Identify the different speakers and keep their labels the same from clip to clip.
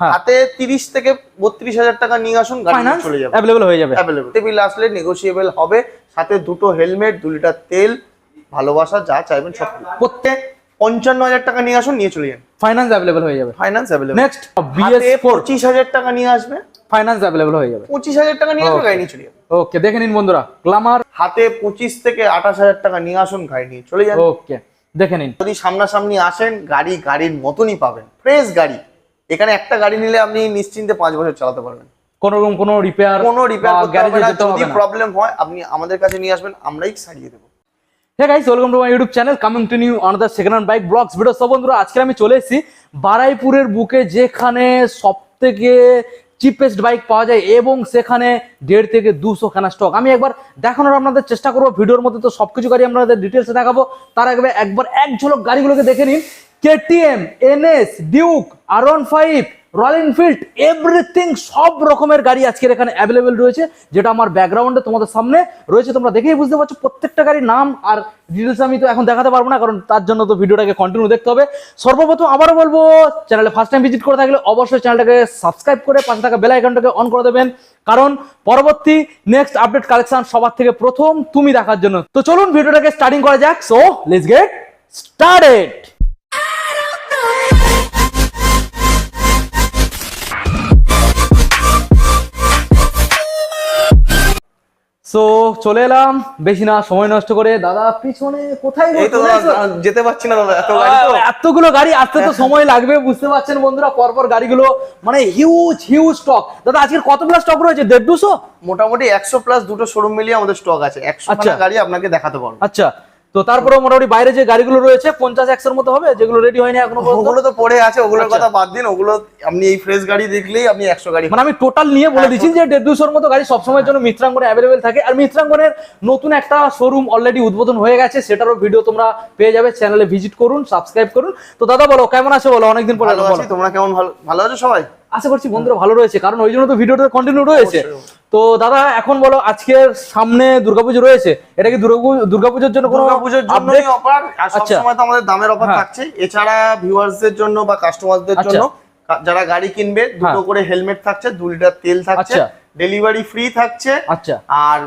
Speaker 1: হ্যাঁ।
Speaker 2: হাতে তিরিশ থেকে বত্রিশ হাজার টাকা নিয়ে আসুন গাড়ি চলে যাবে।
Speaker 1: হয়ে যাবে।
Speaker 2: টেবিল আসলে নেগোসিয়েবল হবে। সাথে দুটো হেলমেট দু লিটার তেল ভালোবাসা যা চাইবেন সব প্রত্যেক পঞ্চান্ন হাজার টাকা নিয়ে আসুন নিয়ে চলে যান।
Speaker 1: ফাইন্যান্স অ্যাভেলেবল হয়ে যাবে।
Speaker 2: ফাইন্যান্স অ্যাভেলেবল
Speaker 1: নেক্সট বিএস
Speaker 2: পঁচিশ হাজার টাকা নিয়ে আসবে।
Speaker 1: ফাইন্যান্স অ্যাভেলেবল হয়ে যাবে।
Speaker 2: পঁচিশ হাজার টাকা নিয়ে আসবে
Speaker 1: Okay.
Speaker 2: গাড়ি নিয়ে চলে যাবে।
Speaker 1: ওকে দেখে নিন বন্ধুরা। গ্লামার
Speaker 2: হাতে পঁচিশ থেকে আঠাশ হাজার টাকা নিয়ে আসুন গাড়ি নিয়ে চলে যান।
Speaker 1: ওকে দেখে নিন।
Speaker 2: যদি সামনাসামনি আসেন গাড়ি গাড়ির মতনই পাবেন। ফ্রেশ গাড়ি। এখানে একটা গাড়ি নিলে আপনি নিশ্চিন্তে পাঁচ বছর চালাতে পারবেন।
Speaker 1: কোন রকম কোনো রিপেয়ার
Speaker 2: কোনো রিপেয়ার করতে হবে না। যদি প্রবলেম হয় আপনি আমাদের কাছে নিয়ে আসবেন আমরাই সারিয়ে দেবো।
Speaker 1: হ্যাঁ guys welcome to my YouTube channel coming to new another second hand bike blogs video সব বন্ধুরা আজকে আমি চলে এসেছি বারাইপুরের বুকে যেখানে সব থেকে চিপেস্ট বাইক পাওয়া যায় এবং সেখানে দেড় থেকে দুশো খানা স্টক আমি একবার দেখানোর আপনাদের চেষ্টা করব ভিডিওর মধ্যে তো সবকিছু গাড়ি আপনাদের ডিটেলসে দেখাবো। তার আগে একবার এক ঝলক গাড়িগুলোকে দেখে নিন। KTM NS Duke R one five Royal Enfield everything সব রকমের গাড়ি আজকের এখানে অ্যাভেলেবেল রয়েছে, যেটা আমার ব্যাকগ্রাউন্ডে তোমাদের সামনে রয়েছে। তোমরা দেখেই বুঝতে পারছ, প্রত্যেকটা গাড়ির নাম আর ডিটেলস আমি তো এখন দেখাতে পারব না, কারণ তার জন্য তো ভিডিওটাকে কন্টিনিউ দেখতে হবে। সর্বপ্রথম আবারও বলব চ্যানেলে ফার্স্ট টাইম ভিজিট করে থাকলে অবশ্যই চ্যানেলটাকে সাবস্ক্রাইব করে পাশে থাকা বেল আইকনটাকে অন করে দেবেন। কারণ পরবর্তী নেক্সট আপডেট কালেকশন সবার থেকে প্রথম তুমি দেখার জন্য। তো চলুন ভিডিওটাকে স্টার্টিং করা যাক। So let's get started so চলে এলাম। বেশি না সময় নষ্ট করে। দাদা পিছনে কোথায়?
Speaker 2: যেতে পারছি না দাদা এত গাড়ি তো।
Speaker 1: এতগুলো গাড়ি আসতে তো সময় লাগবে বুঝতে পারছেন বন্ধুরা পরপর গাড়িগুলো মানে হিউজ হিউজ স্টক দাদা আজকের কত প্লাস স্টক রয়েছে? দেড় দুশো?
Speaker 2: মোটামুটি একশো প্লাস দুটো শোরুম মিলিয়ে আমাদের স্টক আছে। একশো
Speaker 1: আচ্ছা।
Speaker 2: গাড়ি আপনাকে দেখাতে পারব।
Speaker 1: আচ্ছা। তো তারপরে মোটামুটি বাইরে যে গাড়িগুলো রয়েছে পঞ্চাশ একশোর মতো হবে যেগুলো রেডি হয়নি এখনও
Speaker 2: ওগুলো তো পড়ে আছে ওগুলোর
Speaker 1: আচ্ছা।
Speaker 2: কথা বাদ দিন ওগুলো আপনি এই ফ্রেশ গাড়ি দেখলেই আপনি একশো গাড়ি
Speaker 1: মানে আমি টোটাল নিয়ে বলে দিচ্ছি যে দেড় দুশোর মতো গাড়ি সবসময়ের জন্য মিত্রাঙ্গনে অ্যাভেলেবেল থাকে। আর মিত্রাঙ্গনের নতুন একটা শোরুম অলরেডি উদ্বোধন হয়ে গেছে সেটারও ভিডিও তোমরা পেয়ে যাবে চ্যানেলে ভিজিট করুন সাবস্ক্রাইব করুন। তো দাদা বলো কেমন আছে বলো? অনেকদিন পরে
Speaker 2: তোমরা কেমন ভালো ভালো আছো সবাই?
Speaker 1: আশা করছি বন্ধুরা ভালো রয়েছে কারণ ওই জন্য তো ভিডিওটা কন্টিনিউ রয়েছে তো দাদা এখন বলো আজকের সামনে দুর্গাপুজো রয়েছে এটা কি দুর্গাপুজো দুর্গাপুজোর জন্য কোনো
Speaker 2: দুর্গাপুজোর
Speaker 1: জন্য
Speaker 2: অফার সব
Speaker 1: আচ্ছা।
Speaker 2: সবসময় তো আমাদের দামের অফার
Speaker 1: হ্যাঁ।
Speaker 2: থাকছে এছাড়া ভিউয়ার্সদের জন্য বা কাস্টমারদের
Speaker 1: আচ্ছা।
Speaker 2: জন্য যারা গাড়ি কিনবে দুটো
Speaker 1: হ্যাঁ।
Speaker 2: করে হেলমেট থাকছে দু লিটার তেল থাকছে
Speaker 1: আচ্ছা।
Speaker 2: ডেলিভারি ফ্রি থাকছে
Speaker 1: আচ্ছা
Speaker 2: আর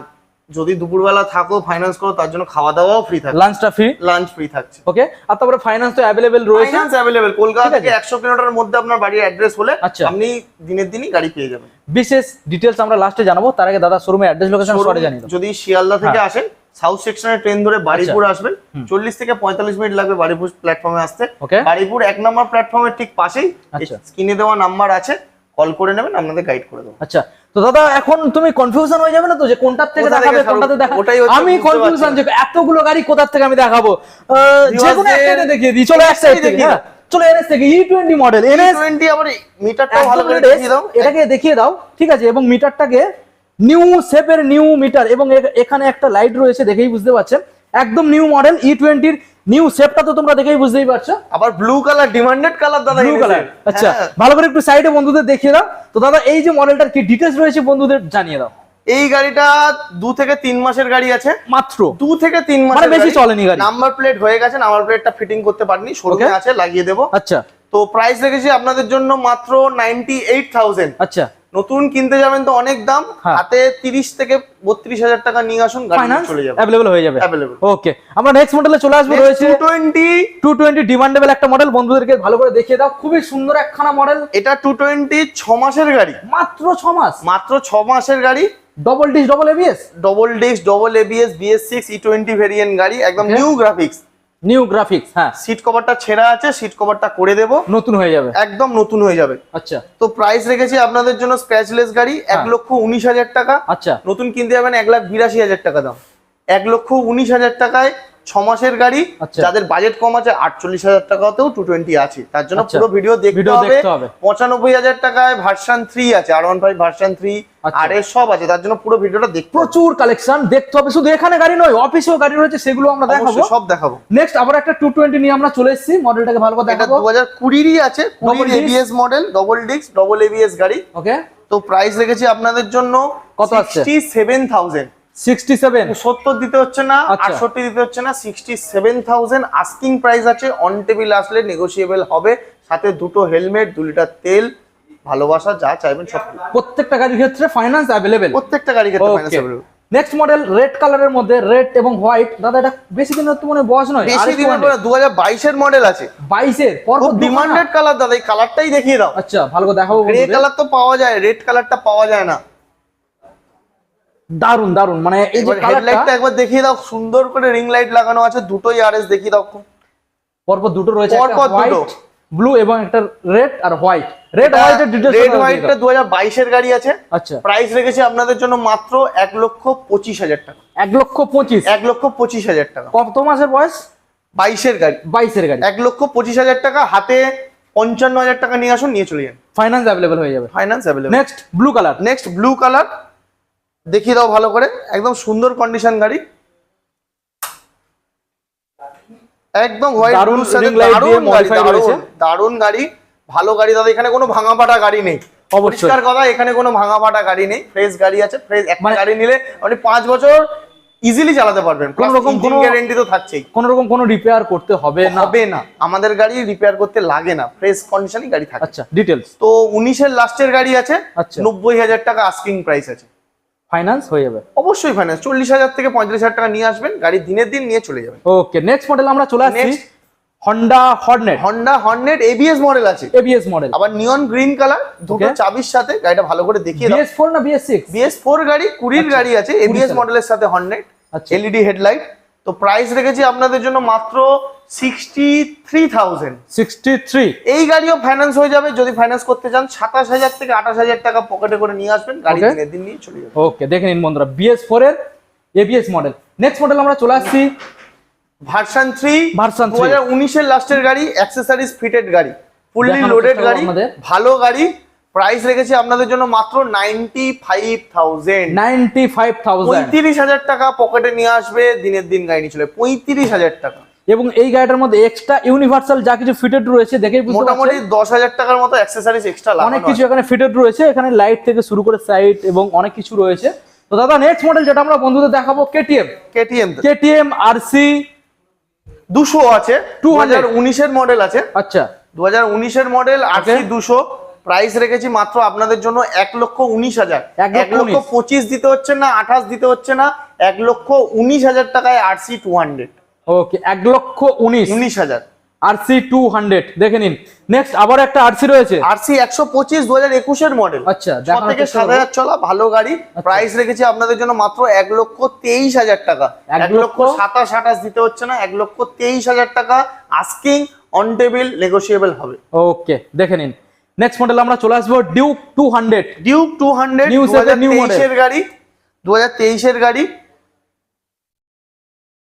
Speaker 2: যদি দুপুরবেলা থাকো ফাইন্যান্স করো তার জন্য খাওয়া দাওয়াও ফ্রি থাকছে
Speaker 1: লাঞ্চটা ফ্রি
Speaker 2: লাঞ্চ ফ্রি থাকছে।
Speaker 1: ওকে আর তারপরে ফাইন্যান্স তো অ্যাভেলেবেল রয়েছে।
Speaker 2: ফাইন্যান্স অ্যাভেলেবেল কলকাতা থেকে একশো কিলোমিটারের মধ্যে আপনার বাড়ির অ্যাড্রেস হলে
Speaker 1: আচ্ছা।
Speaker 2: আপনি দিনের দিনই গাড়ি পেয়ে যাবেন।
Speaker 1: বিশেষ ডিটেলস আমরা লাস্টে জানাব। তার আগে দাদা শোরুমে অ্যাড্রেস লোকেশন শর্টে জানিয়ে দাও।
Speaker 2: যদি শিয়ালদা থেকে
Speaker 1: হ্যাঁ।
Speaker 2: আসেন সাউথ সেকশনে ট্রেন ধরে বাড়িপুর আসবেন। চল্লিশ থেকে পঁয়তাল্লিশ মিনিট লাগবে বাড়িপুর প্ল্যাটফর্মে আসতে. বাড়িপুর এক নম্বর প্ল্যাটফর্মের ঠিক পাশেই
Speaker 1: আচ্ছা।
Speaker 2: স্ক্রিনে দেওয়া নাম্বার আছে। কল করে নেবেন আপনাদের গাইড করে দেবো।
Speaker 1: আচ্ছা। তো দাদা এখন তুমি কনফিউশন হয়ে যাবে না তো যে কোনটার থেকে দেখাবে কোনটাতে দেখাবো আমি কনফিউশন যে এতগুলো গাড়ি কোথার থেকে আমি দেখাবো? যে কোনো একটা দেখিয়ে দিই। চলো এক সাইড থেকে হ্যাঁ। চলো এনএস থেকে E twenty model NS
Speaker 2: twenty আবার মিটারটাও ভালো করে দেখিয়ে দাও।
Speaker 1: এটাকে দেখিয়ে দাও ঠিক আছে? এবং মিটারটাকে নিউ শেপের নিউ মিটার এবং এখানে একটা লাইট রয়েছে দেখেই বুঝতে পারছেন। একদম নিউ মডেল ই টোয়েন্টির নিউ শেপটা তো তোমরা দেখেই বুঝতেই পারছ।
Speaker 2: আবার ব্লু কালার ডিমান্ডেড কালার দাদা
Speaker 1: ব্লু কালার আচ্ছা
Speaker 2: হ্যাঁ।
Speaker 1: ভালো করে একটু সাইডে বন্ধুদের দেখিয়ে দাও। তো দাদা এই যে মডেলটার কি ডিটেলস রয়েছে বন্ধুদের জানিয়ে দাও।
Speaker 2: এই গাড়িটা দু থেকে তিন মাসের গাড়ি আছে।
Speaker 1: মাত্র?
Speaker 2: দু থেকে তিন মাস
Speaker 1: মানে বেশি চলেনি গাড়ি।
Speaker 2: নাম্বার প্লেট হয়ে গেছে নাম্বার প্লেটটা ফিটিং করতে পারিনি শোরুমে
Speaker 1: Okay.
Speaker 2: আছে লাগিয়ে দেবো।
Speaker 1: আচ্ছা।
Speaker 2: তো প্রাইস রেখেছি আপনাদের জন্য মাত্র নাইনটি এইট থাউজেন্ড
Speaker 1: আচ্ছা।
Speaker 2: নতুন কিনতে যাবেন তো অনেক দাম
Speaker 1: হ্যাঁ।
Speaker 2: হাতে তিরিশ থেকে বত্রিশ হাজার টাকা নিয়ে আসুন গাড়ি চলে যাবে।
Speaker 1: অ্যাভেলেবল হয়ে যাবে। ওকে আমরা নেক্সট মডেলে চলে আসব রয়েছে
Speaker 2: two twenty
Speaker 1: two twenty demandable একটা মডেল বন্ধুদেরকে ভালো করে দেখিয়ে দাও খুবই সুন্দর একখানা মডেল
Speaker 2: এটা টু টোয়েন্টি ছ মাসের গাড়ি।
Speaker 1: মাত্র ছ মাস।
Speaker 2: মাত্র ছ মাসের গাড়ি।
Speaker 1: Double disc double ABS
Speaker 2: double disc double ABS BS six E twenty variant গাড়ি একদম নিউ গ্রাফিক্স
Speaker 1: নিউ গ্রাফিক্স হ্যাঁ।
Speaker 2: সিট কভারটা ছেঁড়া আছে সিট কভারটা করে দেব।
Speaker 1: নতুন হয়ে যাবে।
Speaker 2: একদম নতুন হয়ে যাবে।
Speaker 1: আচ্ছা।
Speaker 2: তো প্রাইস রেখেছি আপনাদের জন্য স্ক্র্যাচলেস গাড়ি এক
Speaker 1: হ্যাঁ।
Speaker 2: লক্ষ উনিশ হাজার টাকা।
Speaker 1: আচ্ছা।
Speaker 2: নতুন কিনতে যাবেন এক লাখ বিরাশি হাজার টাকা দাম। এক লক্ষ উনিশ হাজার টাকায় ছ মাসের গাড়ি
Speaker 1: আচ্ছা।
Speaker 2: যাদের বাজেট কম আছে আটচল্লিশ হাজার টাকাতেও টু টোয়েন্টি আছে। তার জন্য
Speaker 1: আচ্ছা।
Speaker 2: পুরো ভিডিও দেখতে হবে। পঁচানব্বই হাজার টাকায় ভার্সান থ্রি আছে আর ওয়ান ফাইভ ভার্সন থ্রি। আর এর সব আছে। তার জন্য পুরো ভিডিওটা দেখতে
Speaker 1: প্রচুর কালেকশন দেখতে হবে। শুধু এখানে গাড়ি নয় অফিসেও গাড়ি রয়েছে সেগুলো আমরা দেখাবো।
Speaker 2: সব দেখাবো।
Speaker 1: নেক্সট আবার একটা টু টোয়েন্টি নিয়ে আমরা চলে এসেছি মডেলটাকে ভালো করে দেখাবো।
Speaker 2: দু হাজার কুড়িরই আছে কুড়ির? ABS model double disc double ABS গাড়ি।
Speaker 1: ওকে
Speaker 2: তো প্রাইস রেখেছি আপনাদের জন্য
Speaker 1: কত?
Speaker 2: Sixty seven thousand
Speaker 1: sixty seven
Speaker 2: সত্তর দিতে হচ্ছে না
Speaker 1: আচ্ছা।
Speaker 2: আটষট্টি দিতে হচ্ছে না আস্কিং প্রাইস আছে অন টেবিল আসলে নেগোসিয়েবল হবে সাথে দুটো হেলমেট দু লিটার তেল ভালোবাসা যা চাইবেন সব
Speaker 1: প্রত্যেকটা গাড়ির ক্ষেত্রে ফাইন্যান্স অ্যাভেলেবেল
Speaker 2: প্রত্যেকটা গাড়ি ক্ষেত্রে ফাইন্যান্স
Speaker 1: নেক্সট মডেল রেড কালারের মধ্যে রেড এবং হোয়াইট দাদা এটা বেশি দিনের তো মনে বয়স নয়
Speaker 2: বেশি দিনের পরে মডেল আছে।
Speaker 1: বাইশের পর
Speaker 2: ডিমান্ডেড কালার দাদা এই কালারটাই দেখিয়ে দাও।
Speaker 1: আচ্ছা ভালো করে দেখাবো
Speaker 2: গ্রে কালার তো পাওয়া যায় রেড কালারটা পাওয়া যায় না।
Speaker 1: দারুণ দারুণ মানে এই যে
Speaker 2: হেডলাইটটা একবার দেখিয়ে দাও সুন্দর করে রিং লাইট লাগানো আছে দুটোই আরএস দেখিয়ে দাও।
Speaker 1: পরপর দুটো রয়েছে
Speaker 2: পরপর দুটো।
Speaker 1: ব্লু এবং একটা রেড আর হোয়াইট রেড হোয়াইটের ডিটেলস
Speaker 2: রেড হোয়াইটটা দু হাজার বাইশের গাড়ি আছে।
Speaker 1: আচ্ছা।
Speaker 2: প্রাইস রেখেছি আপনাদের জন্য মাত্র এক লক্ষ পঁচিশ হাজার টাকা।
Speaker 1: এক লক্ষ পঁচিশ?
Speaker 2: এক লক্ষ পঁচিশ হাজার টাকা।
Speaker 1: কত মাসের বয়স?
Speaker 2: বাইশের গাড়ি।
Speaker 1: বাইশের গাড়ি।
Speaker 2: এক লক্ষ পঁচিশ হাজার টাকা হাতে পঞ্চান্ন হাজার টাকা নিয়ে আসুন নিয়ে চলে যান।
Speaker 1: ফাইন্যান্স অ্যাভেলেবল হয়ে যাবে।
Speaker 2: Finance available
Speaker 1: next blue colour
Speaker 2: next blue colour দেখিয়ে দাও ভালো করে। একদম সুন্দর কন্ডিশন গাড়ি। একদম
Speaker 1: দারুণ
Speaker 2: দারুণ গাড়ি ভালো গাড়ি। দাদা এখানে কোনো ভাঙা ফাটা গাড়ি নেই।
Speaker 1: অবশ্যই।
Speaker 2: পরিষ্কার কথা এখানে কোনো ভাঙা ফাটা গাড়ি নেই। ফ্রেশ গাড়ি আছে ফ্রেশ একটা
Speaker 1: মানে-
Speaker 2: গাড়ি নিলে আপনি পাঁচ বছর ইজিলি চালাতে পারবেন।
Speaker 1: কোনো রকম কোনো-
Speaker 2: গ্যারেন্টি তো থাকছেই।
Speaker 1: কোন রকম কোনো রিপেয়ার করতে হবে না।
Speaker 2: হবে না। আমাদের গাড়ি রিপেয়ার করতে লাগে না। ফ্রেশ কন্ডিশনই গাড়ি থাকে।
Speaker 1: আচ্ছা ডিটেলস
Speaker 2: তো উনিশের লাস্টের গাড়ি আছে।
Speaker 1: আচ্ছা।
Speaker 2: নব্বই হাজার টাকা আস্কিং প্রাইস আছে।
Speaker 1: ফাইন্যান্স হয়ে যাবে।
Speaker 2: অবশ্যই ফাইন্যান্স চল্লিশ হাজার থেকে পঁয়ত্রিশ হাজার টাকা নিয়ে আসবেন গাড়ি দিনের দিন নিয়ে চলে যাবেন।
Speaker 1: ওকে নেক্সট মডেল আমরা চলে আসছি. Honda Hornet
Speaker 2: Honda Hornet ABS model আছে।
Speaker 1: এবিএস মডেল
Speaker 2: আবার নিয়ন গ্রিন কালার দুটো. চাবির সাথে গাড়িটা ভালো করে দেখিয়ে দাও।
Speaker 1: ফোর না বিএস সিক্স
Speaker 2: বিএস ফোর গাড়ি কুড়ির
Speaker 1: আচ্ছা,
Speaker 2: গাড়ি আছে এবিএস। মডেলের সাথে হর্নেট। এলইডি হেডলাইট তো প্রাইস রেখেছি আপনাদের জন্য মাত্র এই গাড়িও ফাইন্যান্স হয়ে যাবে যদি ফাইন্যান্স করতে চান সাতাশ হাজার থেকে আঠাশ হাজার টাকা পকেটে করে নিয়ে আসবেন গাড়ি দিনের দিন নিয়ে চলে যাবে
Speaker 1: ওকে দেখে নিন বন্ধুরা বিএস ফোর এর এবিএস মডেল নেক্সট মডেল আমরা চলে আসছি।
Speaker 2: ভার্সন থ্রি
Speaker 1: Version
Speaker 2: দু হাজার উনিশের লাস্টের গাড়ি অ্যাক্সেসরিজ ফিটেড গাড়ি ফুললি লোডেড গাড়ি ভালো গাড়ি। প্রাইস রেখেছি আপনাদের জন্য মাত্র ninety five thousand
Speaker 1: ninety five thousand
Speaker 2: পঁয়ত্রিশ হাজার টাকা পকেটে নিয়ে আসবে দিনের দিন গাড়ি নিয়ে চলে পঁয়ত্রিশ হাজার টাকা।
Speaker 1: এবং এই গাড়িটার মধ্যে এক্সট্রা ইউনিভার্সাল যা কিছু ফিটেড রয়েছে দেখেই বুঝতে
Speaker 2: মোটামুটি
Speaker 1: পারছেন
Speaker 2: দশ হাজার টাকার মতো অ্যাক্সেসরিজ এক্সট্রা
Speaker 1: অনেক কিছু এখানে ফিটেড রয়েছে এখানে লাইট থেকে শুরু করে সাইড এবং অনেক কিছু রয়েছে। তো দাদা নেক্সট মডেল যেটা আমরা বন্ধুদের দেখাবো কেটিএম
Speaker 2: কেটিএম
Speaker 1: কেটিএম আরসি
Speaker 2: দুশো আছে
Speaker 1: 200
Speaker 2: হাজার উনিশের মডেল আছে।
Speaker 1: আচ্ছা।
Speaker 2: দু হাজার উনিশের মডেল আশি দুশো। প্রাইস রেখেছি মাত্র আপনাদের জন্য এক লক্ষ উনিশ হাজার।
Speaker 1: এক লক্ষ।
Speaker 2: পঁচিশ দিতে হচ্ছে না আঠাশ দিতে হচ্ছে না এক লক্ষ উনিশ হাজার টাকায় আরসি টু হান্ড্রেড
Speaker 1: ওকে এক লক্ষ উনিশ।
Speaker 2: উনিশ হাজার।
Speaker 1: আরসি টু হান্ড্রেড দেখে নিন। নেক্সট আবার একটা আরসি রয়েছে।
Speaker 2: আরসি একশো পঁচিশ দু হাজার একুশের মডেল
Speaker 1: আচ্ছা
Speaker 2: থেকে সাত হাজার চলা ভালো গাড়ি। প্রাইস রেখেছি আপনাদের জন্য মাত্র এক লক্ষ তেইশ হাজার টাকা।
Speaker 1: এক
Speaker 2: লক্ষ? সাতাশ আঠাশ দিতে হচ্ছে না এক লক্ষ তেইশ হাজার টাকা আস্কিং অন টেবিল নেগোসিয়েবল হবে।
Speaker 1: ওকে দেখে নিন। নেক্সট মডেল আমরা চলে আসব Duke two hundred
Speaker 2: Duke two hundred
Speaker 1: new
Speaker 2: গাড়ি দু হাজার তেইশের গাড়ি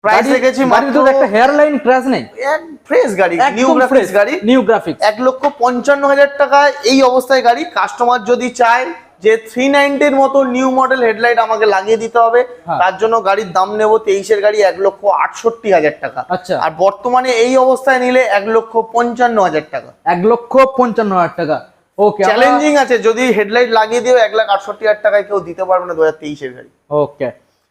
Speaker 2: প্রাইস রেখেছি মাত্র
Speaker 1: একটা হেয়ার ক্র্যাশ নেই।
Speaker 2: এক ফ্রেশ গাড়ি নিউ গ্রাফিক্স গাড়ি।
Speaker 1: নিউ গ্রাফিক্স
Speaker 2: এক লক্ষ পঞ্চান্ন হাজার টাকা এই অবস্থায় গাড়ি। কাস্টমার যদি চায় যে থ্রি নাইনটির মতো নিউ মডেল হেডলাইট আমাকে লাগিয়ে দিতে হবে
Speaker 1: হ্যাঁ।
Speaker 2: তার জন্য গাড়ির দাম নেব তেইশের গাড়ি এক লক্ষ আটষট্টি হাজার টাকা।
Speaker 1: আচ্ছা।
Speaker 2: আর বর্তমানে এই অবস্থায় নিলে এক লক্ষ পঞ্চান্ন হাজার টাকা।
Speaker 1: এক লক্ষ পঞ্চান্ন হাজার টাকা। ওকে
Speaker 2: চ্যালেঞ্জিং আছে যদি হেডলাইট লাগিয়ে দিও এক লাখ আটষট্টি হাজার টাকায় কেউ দিতে পারবে না দু হাজার তেইশের গাড়ি।
Speaker 1: ওকে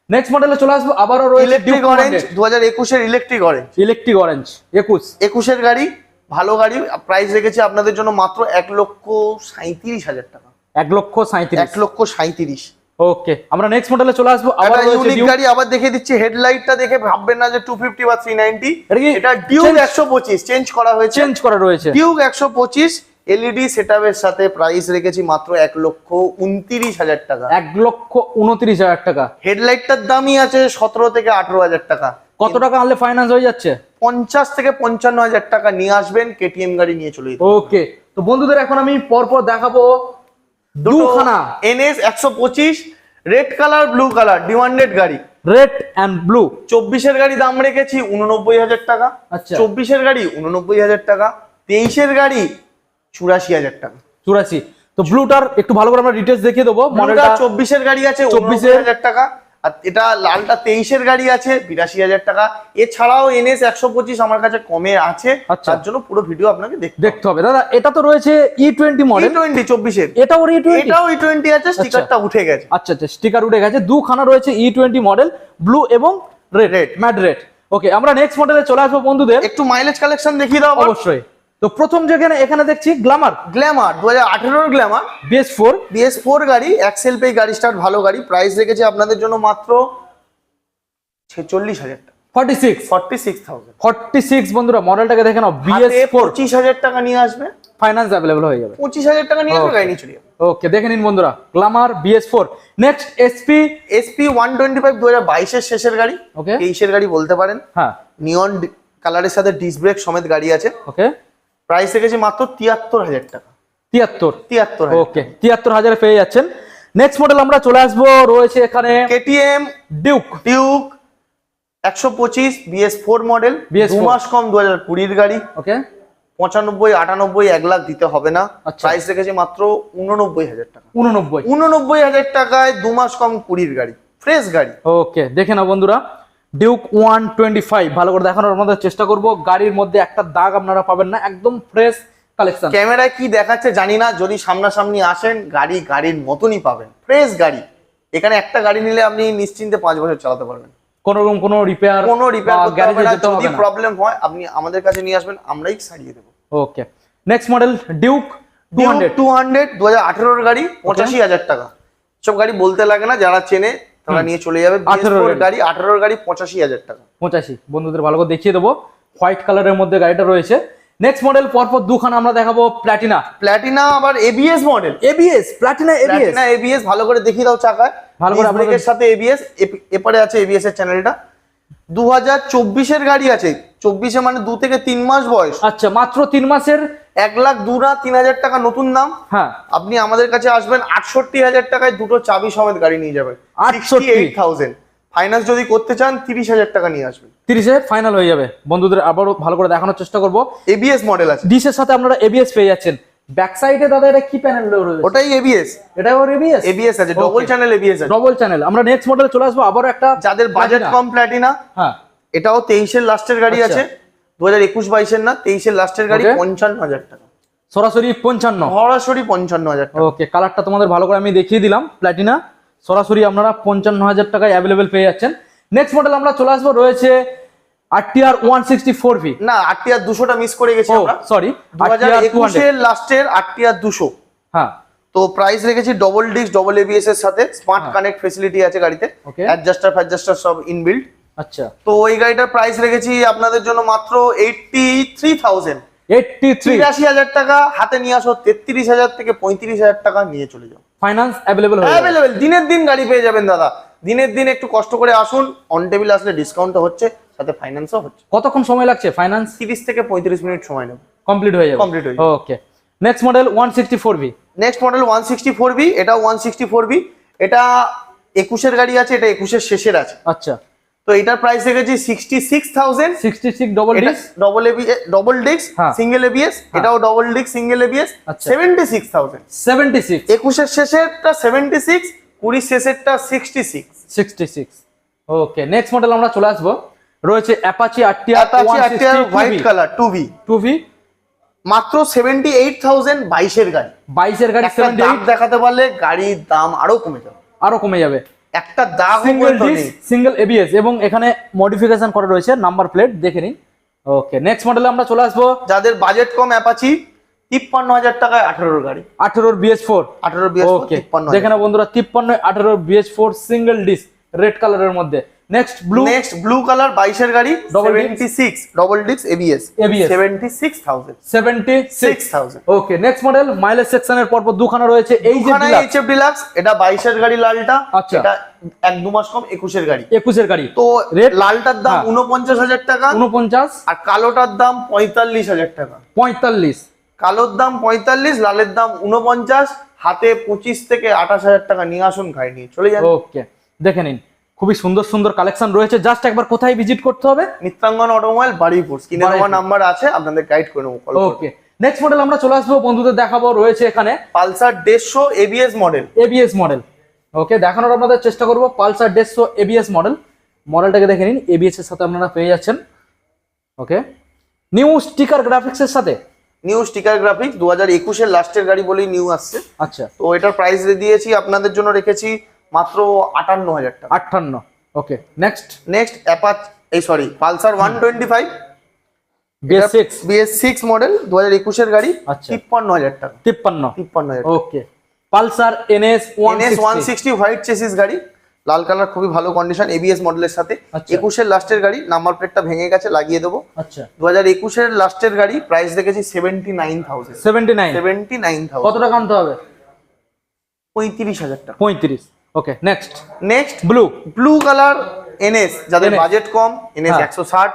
Speaker 1: নেক্সট মডেলে চলে আসব আবারও রয়েছে
Speaker 2: ইলেকট্রিক অরেঞ্জ দু হাজার একুশের ইলেকট্রিক অরেঞ্জ
Speaker 1: ইলেকট্রিক অরেঞ্জ একুশ।
Speaker 2: একুশের গাড়ি ভালো গাড়ি প্রাইস রেখেছি আপনাদের জন্য মাত্র এক লক্ষ সাঁত্রিশ হাজার টাকা।
Speaker 1: এক লক্ষ সাঁত্রিশ
Speaker 2: এক লক্ষ সাঁত্রিশ
Speaker 1: ওকে আমরা নেক্সট মডেলে চলে আসব আবার
Speaker 2: ইউনিক গাড়ি আবার দেখে দিচ্ছি হেডলাইটটা দেখে ভাববেন না যে টু ফিফটি বা থ্রি নাইনটি
Speaker 1: এটা
Speaker 2: এটা ডিউক
Speaker 1: change-
Speaker 2: একশো পঁচিশ চেঞ্জ করা হয়েছে।
Speaker 1: চেঞ্জ করা রয়েছে।
Speaker 2: ডিউক একশো পঁচিশ এলইডি সেটআপের সাথে প্রাইস রেখেছি মাত্র এক লক্ষ উনত্রিশ হাজার টাকা।
Speaker 1: এক লক্ষ উনত্রিশ হাজার টাকা।
Speaker 2: হেডলাইটটার দামই আছে সতেরো থেকে আঠারো হাজার টাকা।
Speaker 1: কত টাকা আনলে ফাইন্যান্স হয়ে যাচ্ছে?
Speaker 2: পঞ্চাশ থেকে পঞ্চান্ন হাজার টাকা নিয়ে আসবেন কেটিএম গাড়ি নিয়ে চলে
Speaker 1: ওকে তো বন্ধুদের এখন আমি পরপর দেখাবো দুখানা।
Speaker 2: এনএস একশো পঁচিশ red colour blue colour demanded গাড়ি।
Speaker 1: রেড অ্যান্ড ব্লু
Speaker 2: চব্বিশের গাড়ি দাম রেখেছি উননব্বই হাজার টাকা।
Speaker 1: আচ্ছা।
Speaker 2: চব্বিশের গাড়ি উননব্বই হাজার টাকা। তেইশের গাড়ি চুরাশি হাজার টাকা।
Speaker 1: চুরাশি। তো ব্লুটার একটু ভালো করে আমরা ডিটেলস দেখিয়ে দেবো।
Speaker 2: মডেলটা চব্বিশের গাড়ি আছে
Speaker 1: 24
Speaker 2: চব্বিশের। হাজার টাকা। আর এটা লালটা তেইশের গাড়ি আছে বিরাশি হাজার টাকা। এছাড়াও এনএস একশো পঁচিশ আমার কাছে কমে আছে।
Speaker 1: আচ্ছা।
Speaker 2: তার জন্য পুরো ভিডিও আপনাকে দেখতে
Speaker 1: হবে। দাদা এটা তো রয়েছে ই টোয়েন্টি মডেল
Speaker 2: টোয়েন্টি চব্বিশের।
Speaker 1: এটা ওর টোয়েন্টি
Speaker 2: এটাও ই টোয়েন্টি আছে স্টিকারটা উঠে গেছে।
Speaker 1: আচ্ছা আচ্ছা স্টিকার উঠে গেছে। দুখানা রয়েছে ই টোয়েন্টি মডেল ব্লু এবং red
Speaker 2: red
Speaker 1: matte red okay আমরা নেক্সট মডেলে চলে আসব বন্ধুদের।
Speaker 2: একটু মাইলেজ কালেকশন দেখিয়ে দাও
Speaker 1: অবশ্যই। তো প্রথম যেখানে এখানে দেখছি গ্ল্যামার
Speaker 2: গ্ল্যামার দু হাজার আঠেরোর Glamour
Speaker 1: BS four
Speaker 2: BS four গাড়ি এক্সেল পে গাড়ি স্টার্ট ভালো গাড়ি। প্রাইস রেখেছে আপনাদের জন্য মাত্র ছেচল্লিশ হাজার টাকা।
Speaker 1: Forty six
Speaker 2: forty six thousand
Speaker 1: forty six বন্ধুরা মডেলটাকে দেখে নাও বিএস ফোর
Speaker 2: পঁচিশ হাজার টাকা নিয়ে আসবে।
Speaker 1: ফাইন্যান্স অ্যাভেলেবল হয়ে যাবে।
Speaker 2: পঁচিশ হাজার টাকা নিয়ে আসবে
Speaker 1: Okay.
Speaker 2: গাড়ি নিয়ে চলে যাবে।
Speaker 1: ওকে দেখে নিন বন্ধুরা Glamour BS four next SP
Speaker 2: SP one twenty five দু হাজার বাইশের শেষের গাড়ি।
Speaker 1: ওকে
Speaker 2: তেইশের গাড়ি বলতে পারেন।
Speaker 1: হ্যাঁ।
Speaker 2: নিয়ন কালারের সাথে ডিস্ক ব্রেক সমেত গাড়ি আছে।
Speaker 1: ওকে
Speaker 2: প্রাইস রেখেছে মাত্র তিয়াত্তর হাজার টাকা।
Speaker 1: তিয়াত্তর?
Speaker 2: তিয়াত্তর
Speaker 1: ওকে তিয়াত্তর হাজারে পেয়ে যাচ্ছেন। নেক্সট মডেল আমরা চলে আসব রয়েছে এখানে
Speaker 2: কেটিএম
Speaker 1: ডিউক
Speaker 2: ডিউক একশো পঁচিশ বিএস ফোর মডেল
Speaker 1: BS4
Speaker 2: দু মাস কম দু হাজার কুড়ির গাড়ি।
Speaker 1: ওকে
Speaker 2: পঁচানব্বই আটানব্বই এক লাখ দিতে হবে না।
Speaker 1: আচ্ছা।
Speaker 2: প্রাইস রেখেছে মাত্র উননব্বই হাজার টাকা।
Speaker 1: উননব্বই।
Speaker 2: উননব্বই হাজার টাকায় দু মাস কম কুড়ির গাড়ি। ফ্রেশ গাড়ি।
Speaker 1: ওকে দেখে নাও বন্ধুরা। ডিউক ওয়ান টোয়েন্টি ফাইভ ভালো করে দেখানোর আমাদের চেষ্টা করব। গাড়ির মধ্যে একটা দাগ আপনারা পাবেন না একদম ফ্রেশ কালেকশন
Speaker 2: ক্যামেরায় কি দেখাচ্ছে জানি না যদি সামনাসামনি আসেন গাড়ি গাড়ির মতনই পাবেন। ফ্রেশ গাড়ি। এখানে একটা গাড়ি নিলে আপনি নিশ্চিন্তে পাঁচ বছর চালাতে পারবেন।
Speaker 1: কোনো রকম কোনো রিপেয়ার
Speaker 2: কোনো রিপেয়ার
Speaker 1: গ্যারেজে যেতে
Speaker 2: যদি
Speaker 1: হবে না।
Speaker 2: প্রবলেম হয় আপনি আমাদের কাছে নিয়ে আসবেন আমরাই সারিয়ে দেবো।
Speaker 1: Okay next model Duke two hundred
Speaker 2: two hundred দু হাজার গাড়ি পঁচাশি হাজার টাকা। সব গাড়ি বলতে লাগে না যারা চেনে তারা নিয়ে চলে যাবে
Speaker 1: গাড়ি।
Speaker 2: আঠারোর গাড়ি পঁচাশি হাজার টাকা।
Speaker 1: পঁচাশি বন্ধুদের ভালো করে দেখিয়ে দেবো। হোয়াইট কালারের মধ্যে গাড়িটা রয়েছে। নেক্সট মডেল পরপর দুখান আমরা দেখাবো প্ল্যাটিনা
Speaker 2: প্ল্যাটিনা আবার ABS model
Speaker 1: ABS Platina ABS
Speaker 2: না এবিএস ভালো করে দেখিয়ে দাও চাকায়।
Speaker 1: ভালো করে আপনাদের-
Speaker 2: সাথে এবিএস এপারে আছে এবিএস এর চ্যানেলটা দু হাজার চব্বিশের গাড়ি আছে। চব্বিশে মানে দু থেকে তিন মাস বয়স।
Speaker 1: আচ্ছা মাত্র তিন মাসের?
Speaker 2: এক লাখ দু না তিন হাজার টাকা নতুন দাম।
Speaker 1: হ্যাঁ।
Speaker 2: আপনি আমাদের কাছে আসবেন আটষট্টি হাজার টাকায় দুটো চাবি সমেত গাড়ি নিয়ে যাবেন।
Speaker 1: 68,000
Speaker 2: এইট থাউজেন্ড ফাইন্যান্স যদি করতে চান তিরিশ হাজার টাকা নিয়ে আসবেন।
Speaker 1: তিরিশে ফাইনাল হয়ে যাবে। বন্ধুদের আবারও ভালো করে দেখানোর চেষ্টা করব।
Speaker 2: এবিএস মডেল আছে।
Speaker 1: ডিশের সাথে আপনারা এবিএস পেয়ে যাচ্ছেন। ব্যাক সাইডে দাদা এটা কি প্যানেল রয়েছে?
Speaker 2: ওটাই এবিএস
Speaker 1: এটা ওর এবিএস
Speaker 2: এবিএস আছে ডবল চ্যানেল এবিএস আছে।
Speaker 1: ডবল চ্যানেল আমরা নেক্সট মডেলে চলে আসব আবারও একটা
Speaker 2: যাদের বাজেট। কম প্ল্যাটিনা
Speaker 1: হ্যাঁ।
Speaker 2: এটাও তেইশের লাস্টের গাড়ি
Speaker 1: আচ্ছা।
Speaker 2: আছে। দু হাজার একুশ বাইশের না তেইশের লাস্টের গাড়ি পঞ্চান্ন হাজার টাকা।
Speaker 1: সরাসরি পঞ্চান্ন।
Speaker 2: সরাসরি পঞ্চান্ন হাজার টাকা।
Speaker 1: ওকে কালারটা তোমাদের ভালো করে আমি দেখিয়ে দিলাম প্ল্যাটিনা সরাসরি আপনারা পঞ্চান্ন হাজার টাকায় অ্যাভেলেবেল পেয়ে যাচ্ছেন। নেক্সট মডেল আমরা চলে আসব রয়েছে আরটিআর
Speaker 2: না আটটি আর দুশোটা মিস করে গেছি
Speaker 1: ও
Speaker 2: আমরা।
Speaker 1: সরি
Speaker 2: একুশের লাস্টের
Speaker 1: হ্যাঁ।
Speaker 2: তো প্রাইস রেখেছি ডবল ডিস্ক ডবল এবিএস এর সাথে স্মার্ট কানেক্ট ফেসিলিটি আছে গাড়িতে. অ্যাডজাস্টার ফ্যাডজাস্টার সব ইনবিল্ড
Speaker 1: আচ্ছা।
Speaker 2: তো ওই গাড়িটার প্রাইস রেখেছি আপনাদের জন্য মাত্র এইটটি থ্রি থাউজেন্ড তিরাশি হাজার টাকা হাতে নিয়ে আসো তেত্রিশ হাজার থেকে পঁয়ত্রিশ হাজার টাকা নিয়ে চলে যাও।
Speaker 1: ফাইন্যান্স অ্যাভেলেবেল
Speaker 2: অ্যাভেলেবেল দিনের দিন গাড়ি পেয়ে যাবেন দাদা। দিনের দিন একটু কষ্ট করে আসুন অন টেবিল আসলে ডিসকাউন্টও হচ্ছে সাথে ফাইন্যান্সও হচ্ছে।
Speaker 1: কতক্ষণ সময় লাগছে ফাইন্যান্স
Speaker 2: তিরিশ থেকে পঁয়ত্রিশ মিনিট সময় নেবে।
Speaker 1: কমপ্লিট হয়ে যাবে।
Speaker 2: Complete হয়ে
Speaker 1: okay next model one sixty four V
Speaker 2: next model one sixty four B এটা ওয়ান সিক্সটি ফোর বি এটা একুশের গাড়ি আছে এটা একুশের শেষের আছে।
Speaker 1: আচ্ছা।
Speaker 2: তো এটার প্রাইস রেখেছি sixty six thousand
Speaker 1: sixty six double
Speaker 2: double AB double disc
Speaker 1: হ্যাঁ।
Speaker 2: সিঙ্গেল এবিএস এটাও double disc single ABS. Seventy six thousand
Speaker 1: seventy six
Speaker 2: একুশের শেষেরটা সেভেন্টি সিক্স কুড়ির শেষেরটা sixty six
Speaker 1: sixty six okay next model আমরা চলে আসব। রয়েছে Apache RTR
Speaker 2: Apache white colour two V
Speaker 1: two V
Speaker 2: মাত্র সেভেন্টি এইট থাউজেন্ড বাইশের গাড়ি।
Speaker 1: বাইশের গাড়ি সেভেন্টি
Speaker 2: দাগ দেখাতে পারলে গাড়ির দাম আরও কমে যাবে।
Speaker 1: আরও কমে যাবে।
Speaker 2: একটা দাগ
Speaker 1: সিঙ্গেল ডিস সিঙ্গেল এবিএস এবং এখানে মডিফিকেশন করা রয়েছে নাম্বার প্লেট দেখে নিন। ওকে নেক্সট মডেলে আমরা চলে আসব।
Speaker 2: যাদের বাজেট কম অ্যাপাচি তিপ্পান্ন হাজার টাকায় আঠারোর গাড়ি।
Speaker 1: আঠেরোর বিএস ফোর
Speaker 2: আঠেরো বিএস
Speaker 1: ওকে দেখে না বন্ধুরা তিপ্পান্ন আঠারোর BS four single disc red কালারের মধ্যে। Next blue
Speaker 2: next blue colour বাইশের গাড়ি double
Speaker 1: Double
Speaker 2: seventy six double disc ABS six six thousand
Speaker 1: okay next model mileage সেকশনের পরপর দুখানা রয়েছে এই যে
Speaker 2: এইচএফ ডিলাক্স এটা বাইশের গাড়ি লালটা
Speaker 1: আচ্ছা।
Speaker 2: এটা এক দু মাস কম একুশের গাড়ি।
Speaker 1: একুশের গাড়ি।
Speaker 2: তো? লালটার দাম
Speaker 1: হ্যাঁ।
Speaker 2: উনপঞ্চাশ হাজার টাকা
Speaker 1: উনপঞ্চাশ
Speaker 2: আর কালোটার দাম পঁয়তাল্লিশ হাজার টাকা।
Speaker 1: পঁয়তাল্লিশ।
Speaker 2: কালোর দাম পঁয়তাল্লিশ লালের দাম উনপঞ্চাশ হাতে পঁচিশ থেকে আঠাশ হাজার টাকা নিয়ে আসুন গাড়ি নিয়ে। চলে যান।
Speaker 1: ওকে দেখে নিন। খুবই সুন্দর সুন্দর কালেকশন রয়েছে। জাস্ট একবার কোথায় ভিজিট করতে হবে?
Speaker 2: নিত্যাঙ্গন অটোমোবাইল বাড়িপুর। স্ক্রিনে দেওয়া নাম্বার আছে আপনাদের গাইড করে নেব কল
Speaker 1: ওকে নেক্সট মডেল আমরা চলে আসব বন্ধুদের দেখাবো রয়েছে এখানে।
Speaker 2: পালসার দেড়শো ABS model
Speaker 1: ABS model okay দেখানোর আপনাদের চেষ্টা করব পালসার দেড়শো এবিএস মডেল মডেলটাকে দেখে নিন এবিএস এর সাথে আপনারা পেয়ে যাচ্ছেন। ওকে নিউ স্টিকার গ্রাফিক্স এর সাথে?
Speaker 2: নিউ স্টিকার গ্রাফিক্স দু হাজার একুশের লাস্টের গাড়ি বলেই নিউ আসছে।
Speaker 1: আচ্ছা।
Speaker 2: তো এটার প্রাইস দিয়েছি আপনাদের জন্য রেখেছি মাত্র আটান্ন হাজার টাকা।
Speaker 1: আটান্ন ওকে নেক্সট
Speaker 2: নেক্সট অ্যাপাচ এই sorry Pulsar one twenty five
Speaker 1: BS six
Speaker 2: model দু হাজার একুশের গাড়ি
Speaker 1: আচ্ছা।
Speaker 2: তিপ্পান্ন হাজার টাকা।
Speaker 1: তিপ্পান্ন।
Speaker 2: তিপ্পান্ন হাজার
Speaker 1: okay Pulsar NS one
Speaker 2: NS one sixty white chassis গাড়ি লাল কালার খুবই ভালো কন্ডিশন এবিএস মডেলের সাথে।
Speaker 1: আচ্ছা।
Speaker 2: একুশের লাস্টের গাড়ি নাম্বার প্লেটটা ভেঙে গেছে লাগিয়ে দেবো।
Speaker 1: আচ্ছা।
Speaker 2: দু হাজার একুশের লাস্টের গাড়ি প্রাইস দেখেছি seventy nine thousand
Speaker 1: seventy nine
Speaker 2: seventy nine
Speaker 1: কত
Speaker 2: থাউজেন্ড
Speaker 1: টাকা আনতে হবে?
Speaker 2: পঁয়ত্রিশ হাজার টাকা।
Speaker 1: পঁয়ত্রিশ। Okay next
Speaker 2: next
Speaker 1: blue
Speaker 2: blue colour NS যাদের বাজেট কম এনএস
Speaker 1: হ্যাঁ।
Speaker 2: একশো ষাট।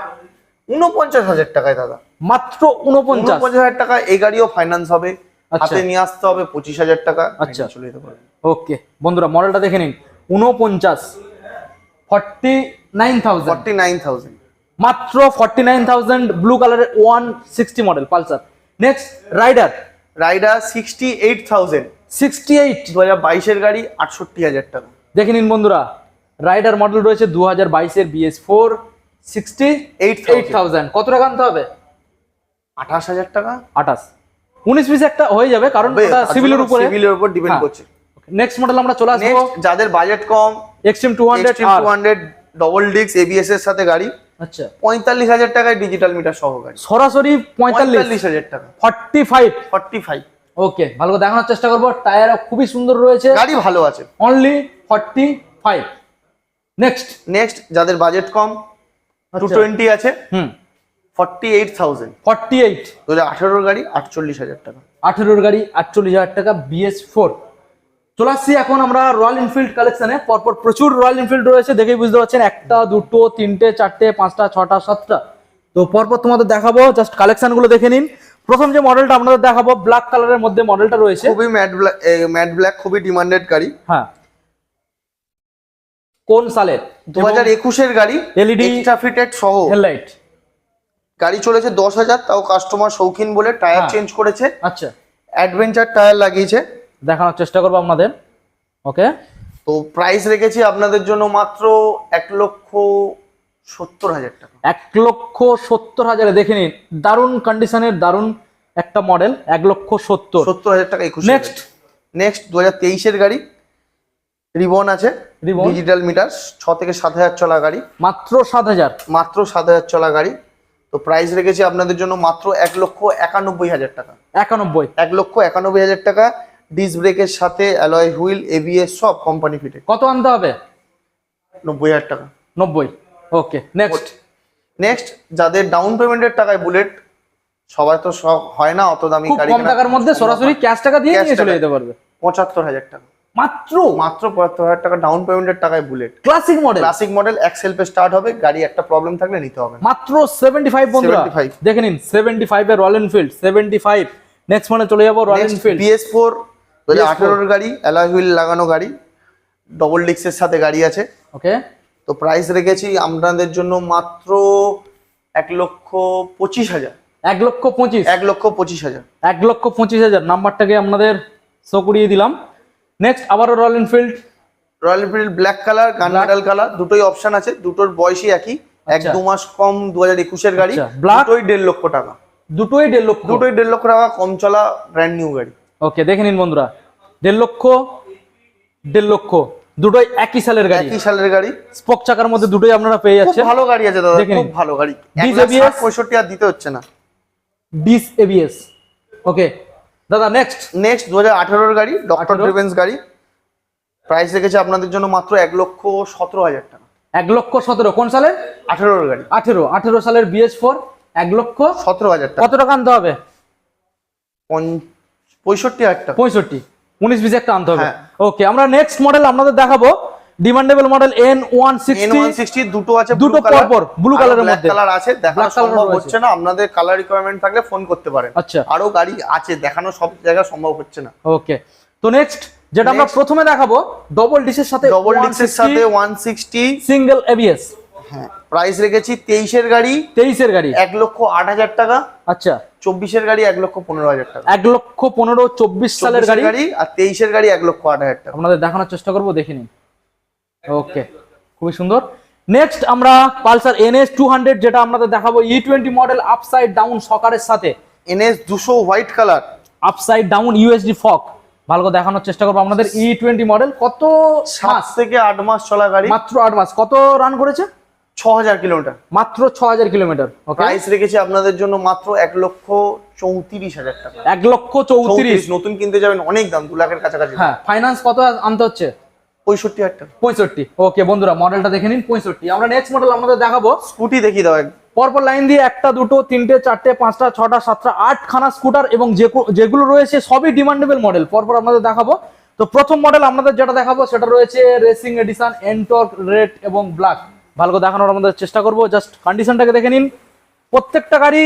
Speaker 2: উনপঞ্চাশ হাজার টাকায় দাদা।
Speaker 1: মাত্র উনপঞ্চাশ
Speaker 2: উনপঞ্চাশ হাজার টাকা এই গাড়িও ফাইন্যান্স হবে।
Speaker 1: আচ্ছা।
Speaker 2: হাতে নিয়ে আসতে হবে পঁচিশ হাজার টাকা।
Speaker 1: আচ্ছা।
Speaker 2: চলে যেতে পারবে
Speaker 1: ওকে বন্ধুরা মডেলটা দেখে নিন। উনপঞ্চাশ forty nine thousand
Speaker 2: forty nine thousand
Speaker 1: মাত্র ফর্টি নাইন থাউজেন্ড ব্লু কালারের one sixty model Pulsar. Next Rider
Speaker 2: Rider sixty eight thousand
Speaker 1: sixty eight
Speaker 2: দু হাজার বাইশের গাড়ি আটষট্টি হাজার টাকা।
Speaker 1: দেখে নিন বন্ধুরা রাইডার মডেল রয়েছে দু হাজার বাইশের BS four sixty eight
Speaker 2: 8,000
Speaker 1: thousand কত টাকা আনতে হবে?
Speaker 2: আঠাশ হাজার টাকা।
Speaker 1: আঠাশ। উনিশ পিস একটা হয়ে যাবে কারণ সিভিলের উপরে।
Speaker 2: সিভিলের উপর ডিপেন্ড
Speaker 1: হ্যাঁ।
Speaker 2: করছে।
Speaker 1: নেক্সট মডেল আমরা চলে আসব।
Speaker 2: যাদের বাজেট কম
Speaker 1: Xtreme two hundred
Speaker 2: two hundred double ডিক্স এবিএস এর সাথে গাড়ি।
Speaker 1: আচ্ছা।
Speaker 2: পঁয়তাল্লিশ হাজার টাকায় ডিজিটাল মিটার সহ গাড়ি।
Speaker 1: সরাসরি পঁয়তাল্লিশ।
Speaker 2: হাজার টাকা।
Speaker 1: Forty five
Speaker 2: forty five
Speaker 1: okay ভালো করে দেখানোর চেষ্টা করব। টায়ার খুবই সুন্দর রয়েছে।
Speaker 2: গাড়ি ভালো আছে।
Speaker 1: Only forty five next
Speaker 2: next যাদের বাজেট কম টু
Speaker 1: আচ্ছা।
Speaker 2: টোয়েন্টি আছে।
Speaker 1: হুম।
Speaker 2: Forty eight thousand
Speaker 1: forty eight
Speaker 2: দু হাজার আঠেরোর গাড়ি আটচল্লিশ হাজার টাকা।
Speaker 1: আঠেরোর গাড়ি আটচল্লিশ হাজার টাকা বিএস ফোর চলে আসছি এখন আমরা রয়্যাল এনফিল্ড কালেকশনে পরপর প্রচুর রয়্যাল এনফিল্ড রয়েছে দেখেই বুঝতে পারছেন একটা দুটো তিনটে চারটে পাঁচটা ছটা সাতটা। তো পরপর তোমাদের দেখাবো জাস্ট কালেকশনগুলো দেখে নিন। প্রথম যে মডেলটা আপনাদের দেখাবো ব্ল্যাক কালারের মধ্যে মডেলটা রয়েছে।
Speaker 2: খুবই ম্যাট ব্ল্যাক ম্যাট ব্ল্যাক খুবই ডিমান্ডেড গাড়ি।
Speaker 1: হ্যাঁ। কোন সালের?
Speaker 2: দু হাজার একুশের গাড়ি এলইডি ফিটেড সহ।
Speaker 1: হেডলাইট
Speaker 2: গাড়ি চলেছে দশ হাজার তাও কাস্টমার শৌখিন বলে টায়ার
Speaker 1: হ্যাঁ।
Speaker 2: চেঞ্জ করেছে।
Speaker 1: আচ্ছা।
Speaker 2: অ্যাডভেঞ্চার টায়ার লাগিয়েছে।
Speaker 1: দেখানোর চেষ্টা করব আপনাদের। ওকে
Speaker 2: তো প্রাইস রেখেছি আপনাদের জন্য মাত্র এক লক্ষ সত্তর হাজার টাকা।
Speaker 1: এক লক্ষ সত্তর হাজারে দেখে নিন দারুণ কন্ডিশনের দারুণ একটা মডেল এক লক্ষ সত্তর।
Speaker 2: সত্তর হাজার টাকা একুশ
Speaker 1: নেক্সট
Speaker 2: নেক্সট দু হাজার তেইশের গাড়ি রিবন আছে? ডিজিটাল মিটার ছ থেকে সাত হাজার চলা গাড়ি।
Speaker 1: মাত্র সাত হাজার।
Speaker 2: মাত্র সাত হাজার চলা গাড়ি। তো প্রাইস রেখেছি আপনাদের জন্য মাত্র এক লক্ষ একানব্বই হাজার টাকা।
Speaker 1: একানব্বই।
Speaker 2: এক লক্ষ একানব্বই হাজার টাকা ডিস ব্রেকের সাথে অ্যালয় হুইল এবিএস সব কোম্পানি ফিটে
Speaker 1: কত আনতে হবে?
Speaker 2: নব্বই হাজার টাকা।
Speaker 1: নব্বই। ওকে নেক্সট
Speaker 2: নেক্সট যাদের ডাউন পেমেন্টের টাকায় বুলেট সবাই তো সব হয় না অত দামি গাড়ি
Speaker 1: কম টাকার মধ্যে সরাসরি ক্যাশ টাকা দিয়ে নিয়ে চলে যেতে পারবে।
Speaker 2: পঁচাত্তর হাজার টাকা।
Speaker 1: মাত্র?
Speaker 2: মাত্র পঁচাত্তর হাজার টাকা ডাউন পেমেন্টের টাকায় Bullet
Speaker 1: Classic model
Speaker 2: Classic model এক সেলফে স্টার্ট হবে গাড়ি একটা প্রবলেম থাকলে নিতে হবে।
Speaker 1: মাত্র সেভেন্টি ফাইভ বন্ধুরা।
Speaker 2: 75
Speaker 1: দেখে নিন সেভেন্টি ফাইভ এর Royal Enfield seventy five next মানে চলে যাব রয়্যাল এনফিল্ড
Speaker 2: বিএস ফোর দু হাজার
Speaker 1: BS4
Speaker 2: আঠেরোর গাড়ি অ্যালয় হুইল লাগানো গাড়ি ডবল ডিক্সের সাথে গাড়ি আছে।
Speaker 1: ওকে
Speaker 2: তো প্রাইস রেখেছি আপনাদের জন্য মাত্র এক লক্ষ পঁচিশ হাজার।
Speaker 1: এক লক্ষ পঁচিশ?
Speaker 2: এক লক্ষ পঁচিশ হাজার।
Speaker 1: এক লক্ষ পঁচিশ হাজার। নাম্বারটাকে আপনাদের শো করিয়ে দিলাম। নেক্সট আবারও Royal Enfield
Speaker 2: Royal Enfield black colour. Metal colour দুটোই অপশন আছে দুটোর বয়সই একই। এক
Speaker 1: আচ্ছা।
Speaker 2: দু মাস কম দু হাজার একুশের গাড়ি
Speaker 1: আচ্ছা?
Speaker 2: দুটোই দেড় লক্ষ টাকা।
Speaker 1: দুটোই দেড় লক্ষ।
Speaker 2: দুটোই দেড় লক্ষ টাকা কম চলা ব্র্যান্ড নিউ গাড়ি।
Speaker 1: ওকে দেখে নিন বন্ধুরা। দেড় লক্ষ দেড় লক্ষ। দুটোই একই সালের গাড়ি।
Speaker 2: একই সালের গাড়ি।
Speaker 1: স্পক চাকার মধ্যে দুটোই আপনারা পেয়ে
Speaker 2: খুব
Speaker 1: যাচ্ছেন।
Speaker 2: ভালো গাড়ি আছে দাদা খুব ভালো গাড়ি। লাখ পঁয়ষট্টি আর দিতে হচ্ছে না।
Speaker 1: ডিস এবিএস ওকে দাদা নেক্সট
Speaker 2: নেক্সট দু হাজার আঠেরোর গাড়ি ডক্টর
Speaker 1: 18
Speaker 2: ড্রিভেন্স গাড়ি। প্রাইস রেখেছে আপনাদের জন্য মাত্র এক লক্ষ সতেরো হাজার টাকা।
Speaker 1: এক লক্ষ সতেরো। কোন সালের?
Speaker 2: আঠেরোর গাড়ি।
Speaker 1: আঠেরো। আঠেরো সালের বিএস ফোর এক লক্ষ
Speaker 2: সতেরো হাজার টাকা।
Speaker 1: কত টাকা আনতে হবে?
Speaker 2: পঞ্চ- পঁয়ষট্টি হাজার টাকা।
Speaker 1: পঁয়ষট্টি। উনিশ বিশ একটা আনতে হবে।
Speaker 2: হ্যাঁ।
Speaker 1: ওকে আমরা নেক্সট মডেল আপনাদের দেখাবো। Demandable model N one sixty
Speaker 2: দুটো আছে
Speaker 1: দুটো পরপর, colour এর মধ্যে।
Speaker 2: কালার আছে দেখানো সম্ভব হচ্ছে না। আপনাদের কালার রিকোয়ারমেন্ট থাকলে ফোন করতে পারেন।
Speaker 1: আচ্ছা।
Speaker 2: আরও গাড়ি আছে দেখানো সব জায়গায় সম্ভব হচ্ছে না।
Speaker 1: ওকে তো নেক্সট যেটা আমরা প্রথমে দেখাবো ডবল ডিসের সাথে
Speaker 2: ডবল ডিক্সের সাথে ওয়ান সিক্সটি
Speaker 1: সিঙ্গেল এবিএস
Speaker 2: হ্যাঁ প্রাইস রেখেছি তেইশের গাড়ি।
Speaker 1: তেইশের গাড়ি।
Speaker 2: এক লক্ষ আট হাজার টাকা।
Speaker 1: আচ্ছা।
Speaker 2: চব্বিশের গাড়ি এক লক্ষ পনেরো হাজার টাকা।
Speaker 1: এক লক্ষ পনেরো চব্বিশ সালের গাড়ি?
Speaker 2: গাড়ি আর তেইশের গাড়ি এক লক্ষ আট হাজার টাকা।
Speaker 1: আপনাদের দেখানোর চেষ্টা করব দেখে নিন। ওকে খুবই সুন্দর। নেক্সট আমরা পালসার এনএস টু হান্ড্রেড যেটা আপনাদের দেখাবো E twenty model upside down সকারের সাথে।
Speaker 2: এনএস দুশো white colour
Speaker 1: upside down USD fork ভালো করে দেখানোর চেষ্টা করব আপনাদের। ই টোয়েন্টি মডেল কত
Speaker 2: সাত
Speaker 1: মাস?
Speaker 2: থেকে আট মাস চলা গাড়ি।
Speaker 1: মাত্র আট মাস। কত রান করেছে?
Speaker 2: ছ হাজার কিলোমিটার।
Speaker 1: মাত্র ছ হাজার কিলোমিটার ওকে
Speaker 2: প্রাইস রেখেছি আপনাদের জন্য মাত্র এক লক্ষ চৌত্রিশ হাজার টাকা।
Speaker 1: এক লক্ষ চৌত্রিশ।
Speaker 2: চৌত্রিশ নতুন কিনতে যাবেন অনেক দাম দু লাখের কাছাকাছি।
Speaker 1: হ্যাঁ ফাইন্যান্স কত আনতে হচ্ছে?
Speaker 2: পঁয়ষট্টি হাজার
Speaker 1: পঁয়ষট্টি ওকে বন্ধুরা মডেলটা দেখে নিন পঁয়ষট্টি। আমরা নেক্সট মডেল আমাদের দেখাবো।
Speaker 2: স্কুটি দেখিয়ে দাও
Speaker 1: পরপর লাইন দিয়ে একটা দুটো তিনটে চারটে পাঁচটা ছটা সাতটা আটখানা স্কুটার এবং যেগুলো রয়েছে সবই ডিমান্ডেবল মডেল পরপর আপনাদের দেখাবো। তো প্রথম মডেল আপনাদের যেটা দেখাবো সেটা রয়েছে রেসিং এডিশন এন্টর্ক রেড এবং ব্ল্যাক ভালো করে দেখানোর আমাদের চেষ্টা করব। জাস্ট কন্ডিশনটাকে দেখে নিন। প্রত্যেকটা গাড়ি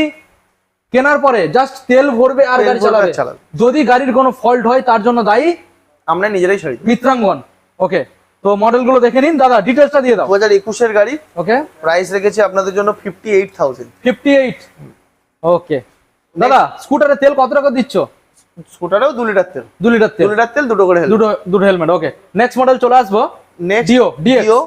Speaker 1: কেনার পরে জাস্ট তেল ভরবে আর গাড়ি চালাবে। যদি গাড়ির কোনো ফল্ট হয় তার জন্য দায়ী
Speaker 2: আমরা নিজেরাই সারি
Speaker 1: মিত্রাঙ্গন। ওকে তো মডেলগুলো দেখে নিন। দাদা ডিটেলসটা দিয়ে দাও।
Speaker 2: দু হাজার একুশের গাড়ি।
Speaker 1: ওকে
Speaker 2: প্রাইস রেখেছি আপনাদের জন্য fifty eight thousand
Speaker 1: fifty eight okay দাদা স্কুটারে তেল কত টাকা দিচ্ছ?
Speaker 2: স্কুটারেও দু লিটার তেল।
Speaker 1: দু লিটার
Speaker 2: দু
Speaker 1: তেল
Speaker 2: লিটার তেল দুটো করে হেলমেট
Speaker 1: দুটো দুটো হেলমেট ওকে নেক্সট মডেল চলে আসব।
Speaker 2: নেক্সট
Speaker 1: ডিও ডিও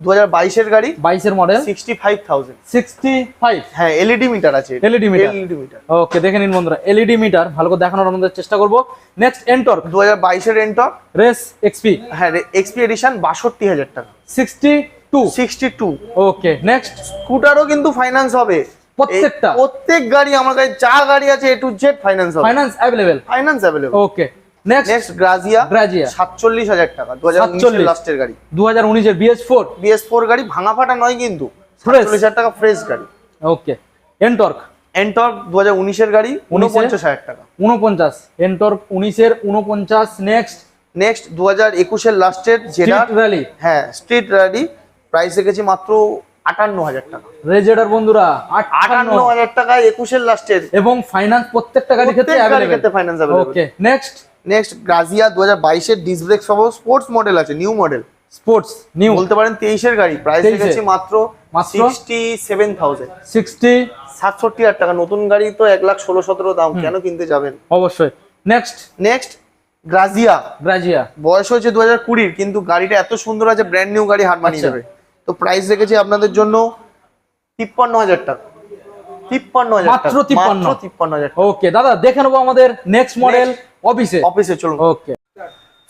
Speaker 2: দু হাজার বাইশের গাড়ি
Speaker 1: বাইশের model
Speaker 2: sixty five thousand
Speaker 1: sixty five
Speaker 2: হ্যাঁ এলইডি মিটার আছে
Speaker 1: LED meter।
Speaker 2: LED meter
Speaker 1: okay দেখে নিন বন্ধুরা এলইডি মিটার ভালো করে দেখানোর আমাদের চেষ্টা করব। নেক্সট এন্টর
Speaker 2: দু হাজার বাইশের এন্টর
Speaker 1: রেস এক্সপি
Speaker 2: হ্যাঁ এক্সপি এডিশন বাষট্টি হাজার টাকা।
Speaker 1: Sixty two
Speaker 2: sixty two
Speaker 1: okay next
Speaker 2: স্কুটারও কিন্তু ফাইন্যান্স হবে।
Speaker 1: প্রত্যেকটা?
Speaker 2: প্রত্যেক গাড়ি আমার কাছে যা গাড়ি আছে এ টু জেড ফাইন্যান্স হবে।
Speaker 1: Finance available
Speaker 2: finance available
Speaker 1: okay next
Speaker 2: Grazia
Speaker 1: Grazia
Speaker 2: সাতচল্লিশ হাজার টাকা দু হাজার লাস্টের গাড়ি।
Speaker 1: দু হাজার উনিশের বিএস ফোর
Speaker 2: বিএস ফোর গাড়ি ভাঙা ফাটা নয় কিন্তু। সাতচল্লিশ হাজার টাকা ফ্রেশ গাড়ি।
Speaker 1: ওকে এন্টর্ক
Speaker 2: এন্টর দু হাজার উনিশের গাড়ি উনপঞ্চাশ। হাজার টাকা।
Speaker 1: উনপঞ্চাশ এন্টর্ক উনিশের উনপঞ্চাশ নেক্সট
Speaker 2: নেক্সট দু হাজার একুশের লাস্টের
Speaker 1: র্যালি
Speaker 2: হ্যাঁ স্ট্রিট র্যালি প্রাইস রেখেছি মাত্র আটান্ন হাজার টাকা।
Speaker 1: রেজেডার বন্ধুরা
Speaker 2: আটান্ন। হাজার টাকা একুশের লাস্টের
Speaker 1: এবং ফাইন্যান্স প্রত্যেকটা গাড়ির ক্ষেত্রে
Speaker 2: finance
Speaker 1: okay next
Speaker 2: next Grazia দু হাজার বাইশের ডিস ব্রেক সহ স্পোর্টস মডেল আছে নিউ মডেল
Speaker 1: স্পোর্টস নিউ
Speaker 2: বলতে পারেন তেইশের গাড়ি প্রাইস
Speaker 1: 23
Speaker 2: রেখেছি মাত্র? সিক্সটি সেভেন থাউজেন্ড
Speaker 1: সিক্সটি
Speaker 2: সাতষট্টি হাজার টাকা। নতুন গাড়ি তো এক লাখ ষোলো সতেরো দাম কেন কিনতে যাবেন?
Speaker 1: অবশ্যই। নেক্সট
Speaker 2: নেক্সট গ্রাজিয়া
Speaker 1: গ্রাজিয়া
Speaker 2: বয়স হয়েছে দু হাজার কুড়ির কিন্তু গাড়িটা এত সুন্দর আছে ব্র্যান্ড নিউ গাড়ি হার মানিয়ে
Speaker 1: আচ্ছা।
Speaker 2: যাবে। তো প্রাইস রেখেছি আপনাদের জন্য তিপ্পান্ন হাজার টাকা। তিপ্পান্ন হাজার
Speaker 1: মাত্র
Speaker 2: টাকা।
Speaker 1: 53
Speaker 2: মাত্র তিপ্পান্ন হাজার
Speaker 1: ওকে দাদা দেখে নেব আমাদের নেক্সট মডেল অফিসে
Speaker 2: অফিসে চলুন।
Speaker 1: ওকে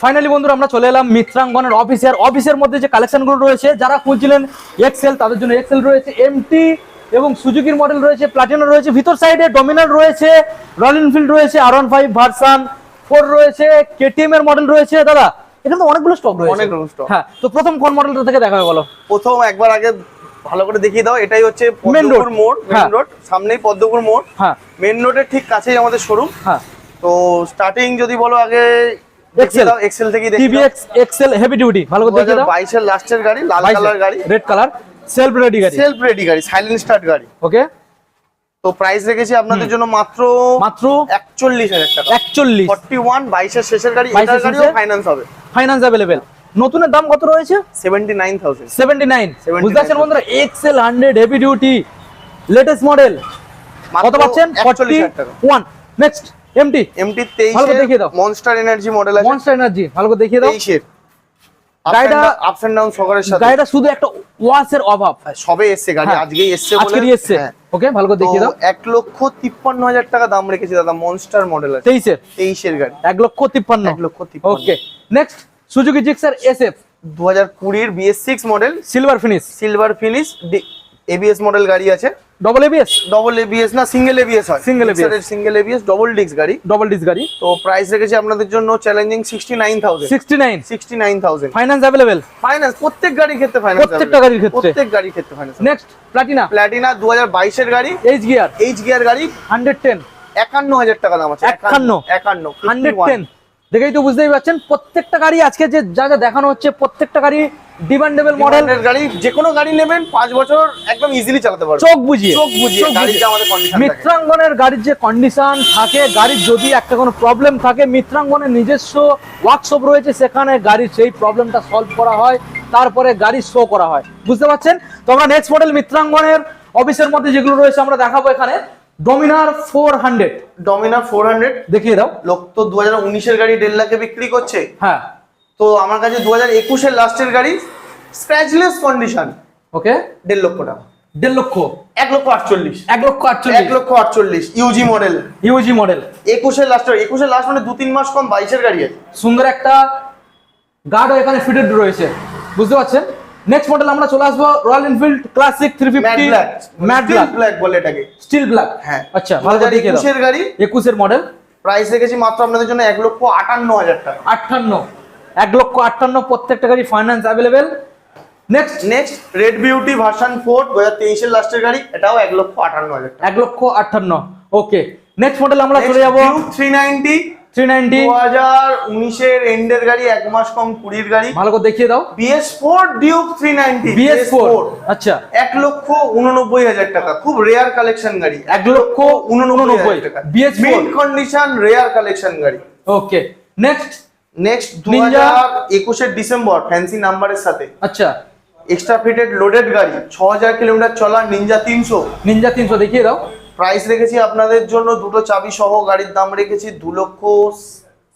Speaker 1: ফাইনালি বন্ধুরা আমরা চলে এলাম মিত্রাঙ্গনের অফিসে আর অফিসের মধ্যে যে কালেকশনগুলো রয়েছে যারা খুঁজছিলেন এক্সেল তাদের জন্য এক্সেল রয়েছে এমটি এবং সুজুকির মডেল রয়েছে প্লাটিনা রয়েছে। ভিতর সাইডে ডমিনার রয়েছে রয়্যাল এনফিল্ড রয়েছে R one five version four রয়েছে কেটিএম এর মডেল রয়েছে। দাদা এখানে তো অনেকগুলো স্টক রয়েছে।
Speaker 2: অনেকগুলো stock।
Speaker 1: হ্যাঁ তো প্রথম কোন মডেলটা থেকে দেখা হয় বলো?
Speaker 2: প্রথম একবার আগে ভালো করে দেখিয়ে দাও। এটাই হচ্ছে। পদ্মপুর মোড় মেন
Speaker 1: হ্যাঁ।
Speaker 2: রোড সামনেই পদ্মপুর মোড়।
Speaker 1: হ্যাঁ।
Speaker 2: মেন রোডের ঠিক কাছেই আমাদের শোরুম
Speaker 1: হ্যাঁ।
Speaker 2: তো স্টার্টিং যদি বলো আগে
Speaker 1: Excel।
Speaker 2: এক্সেল থেকে দেখি
Speaker 1: টিভিএক্স এক্সেল হেভি ডিউটি ভালো করে দেখিয়ে দাও।
Speaker 2: বাইশের লাস্টের গাড়ি লাল কালার গাড়ি।
Speaker 1: রেড কালার সেলফ রেডি গাড়ি।
Speaker 2: সেলফ রেডি গাড়ি সাইলেন্ট স্টার্ট গাড়ি।
Speaker 1: ওকে
Speaker 2: তো প্রাইস রেখেছি আপনাদের জন্য মাত্র
Speaker 1: মাত্র
Speaker 2: একচল্লিশ হাজার টাকা।
Speaker 1: একচল্লিশ।
Speaker 2: ফর্টি ওয়ান বাইশের শেষের গাড়ি
Speaker 1: 22
Speaker 2: এটার গাড়িও
Speaker 1: শেষে?
Speaker 2: ফাইন্যান্স হবে।
Speaker 1: ফাইনান্স অ্যাভেলেবেল নতুনের দাম কত রয়েছে?
Speaker 2: Seventy nine thousand
Speaker 1: seventy nine
Speaker 2: 79
Speaker 1: বুঝতে পারছেন বন্ধুরা? XL hundred heavy duty latest model কত পাচ্ছেন? Forty one next MT
Speaker 2: MT
Speaker 1: ভালো করে দেখিয়ে দাও।
Speaker 2: মনস্টার এনার্জি মডেল আছে।
Speaker 1: মনস্টার এনার্জি ভালো করে দেখিয়ে দাও।
Speaker 2: তেইশের।
Speaker 1: গাড়িটা-
Speaker 2: আপস এন্ড ডাউন সকারের সাথে।
Speaker 1: গাড়িটা শুধু একটা ওয়াশের অভাব।
Speaker 2: সবে এসছে গাড়ি
Speaker 1: হ্যাঁ।
Speaker 2: আজকেই এসছে বলে।
Speaker 1: আজকেরই এসছে।
Speaker 2: হ্যাঁ।
Speaker 1: ওকে ভালো করে দেখিয়ে দাও।
Speaker 2: এক লক্ষ তিপ্পান্ন হাজার টাকা দাম রেখেছি দাদা মনস্টার মডেল আছে।
Speaker 1: তেইশের?
Speaker 2: তেইশের গাড়ি।
Speaker 1: এক লক্ষ তিপ্পান্ন।
Speaker 2: এক লক্ষ তিপ্পান্ন।
Speaker 1: Okay next Suzuki Gixxer S F
Speaker 2: দু হাজার কুড়ির BS six model
Speaker 1: silver finish
Speaker 2: silver finish ABS model গাড়ি আছে।
Speaker 1: ডবল এবিএস
Speaker 2: ডবল এবিএস না সিঙ্গেল এবিএস হয়।
Speaker 1: Single ABS।
Speaker 2: Single ABS double disc গাড়ি।
Speaker 1: ডবল ডিস গাড়ি।
Speaker 2: তো প্রাইস রেখেছি আপনাদের জন্য challenging sixty nine thousand
Speaker 1: sixty nine
Speaker 2: sixty nine thousand
Speaker 1: finance available
Speaker 2: finance প্রত্যেক গাড়ির ক্ষেত্রে ফাইন্যান্স
Speaker 1: প্রত্যেকটা গাড়ির ক্ষেত্রে।
Speaker 2: প্রত্যেক গাড়ির ক্ষেত্রে ফাইন্যান্স
Speaker 1: নেক্সট প্লাটিনা
Speaker 2: দু হাজার বাইশের গাড়ি।
Speaker 1: এইচ গিয়ার
Speaker 2: এইচ গিয়ার গাড়ি
Speaker 1: হান্ড্রেড টেন
Speaker 2: একান্ন হাজার টাকা দাম আছে।
Speaker 1: একান্ন?
Speaker 2: একান্ন
Speaker 1: হান্ড্রেড টেন দেখেই তো বুঝতেই পারছেন প্রত্যেকটা গাড়ি আজকে যে যা যা দেখানো হচ্ছে প্রত্যেকটা গাড়ি ডিমান্ডেবল মডেল
Speaker 2: গাড়ি যে কোনো গাড়ি নেবেন পাঁচ বছর একদম ইজিলি চালাতে পারবেন।
Speaker 1: চোখ বুঝিয়ে
Speaker 2: চোখ বুঝিয়ে গাড়িটা আমাদের কন্ডিশন
Speaker 1: মিত্রাঙ্গনের গাড়ির যে কন্ডিশন থাকে গাড়ির যদি একটা কোনো প্রবলেম থাকে মিত্রাঙ্গনের নিজস্ব ওয়ার্কশপ রয়েছে সেখানে গাড়ির সেই প্রবলেমটা সলভ করা হয় তারপরে গাড়ি শো করা হয়। বুঝতে পারছেন? তো আমরা নেক্সট মডেল মিত্রাঙ্গনের অফিসের মধ্যে যেগুলো রয়েছে আমরা দেখাবো এখানে। Dominar four hundred.
Speaker 2: Dominar four hundred.
Speaker 1: দেখিয়ে দাও।
Speaker 2: লোক তো দু হাজার উনিশের গাড়ি দেড় লাখে বিক্রি করছে।
Speaker 1: হ্যাঁ।
Speaker 2: তো আমার কাছে দু হাজার একুশের লাস্টের গাড়ি স্ক্র্যাচলেস কন্ডিশন
Speaker 1: ওকে।
Speaker 2: দেড় লক্ষ টাকা।
Speaker 1: দেড় লক্ষ।
Speaker 2: এক লক্ষ আটচল্লিশ।
Speaker 1: এক লক্ষ আটচল্লিশ।
Speaker 2: এক লক্ষ আটচল্লিশ। ইউজি মডেল
Speaker 1: ইউজি মডেল
Speaker 2: একুশের লাস্টের একুশের লাস্ট মানে দু তিন মাস কম বাইশের গাড়ি আছে।
Speaker 1: সুন্দর একটা গার্ডও এখানে ফিটেড রয়েছে। বুঝতে পারছেন? নেক্সট মডেল আমরা চলে আসব Royal Enfield Classic three
Speaker 2: matte
Speaker 1: fifty
Speaker 2: black
Speaker 1: matte black
Speaker 2: বলে এটাকে।
Speaker 1: স্টিল ব্ল্যাক
Speaker 2: হ্যাঁ।
Speaker 1: আচ্ছা ভালো করে দেখিয়ে দাও।
Speaker 2: একুশের গাড়ি।
Speaker 1: একুশের মডেল
Speaker 2: প্রাইস রেখেছি মাত্র আপনাদের জন্য এক লক্ষ আটান্ন হাজার টাকা।
Speaker 1: আটান্ন। এক লক্ষ আটান্ন প্রত্যেকটা গাড়ি finance available next
Speaker 2: next red beauty version four দু হাজার তেইশের লাস্টের গাড়ি এটাও এক লক্ষ আটান্ন হাজার টাকা।
Speaker 1: এক লক্ষ আটান্ন। ওকে নেক্সট মডেল আমরা চলে যাব।
Speaker 2: থ্রি নাইনটি
Speaker 1: থ্রি নাইনটি
Speaker 2: দু হাজার উনিশের এন্ডের গাড়ি এক মাস কম কুড়ির গাড়ি।
Speaker 1: ভালো করে দেখিয়ে দাও।
Speaker 2: BS four Duke three ninety
Speaker 1: BS four আচ্ছা।
Speaker 2: এক লক্ষ উননব্বই হাজার টাকা খুব রেয়ার কালেকশন গাড়ি।
Speaker 1: লক্ষ
Speaker 2: হাজার টাকা।
Speaker 1: BS4
Speaker 2: mid condition rare collection গাড়ি।
Speaker 1: Okay next
Speaker 2: next December fancy নাম্বারের সাথে।
Speaker 1: আচ্ছা।
Speaker 2: এক্সট্রা ফিটেড লোডেড গাড়ি ছ হাজার কিলোমিটার চলা নিনজা তিনশো।
Speaker 1: নিনজা তিনশো দেখিয়ে দাও।
Speaker 2: প্রাইস রেখেছি আপনাদের জন্য দুটো চাবি সহ গাড়ির দাম রেখেছি দু লক্ষ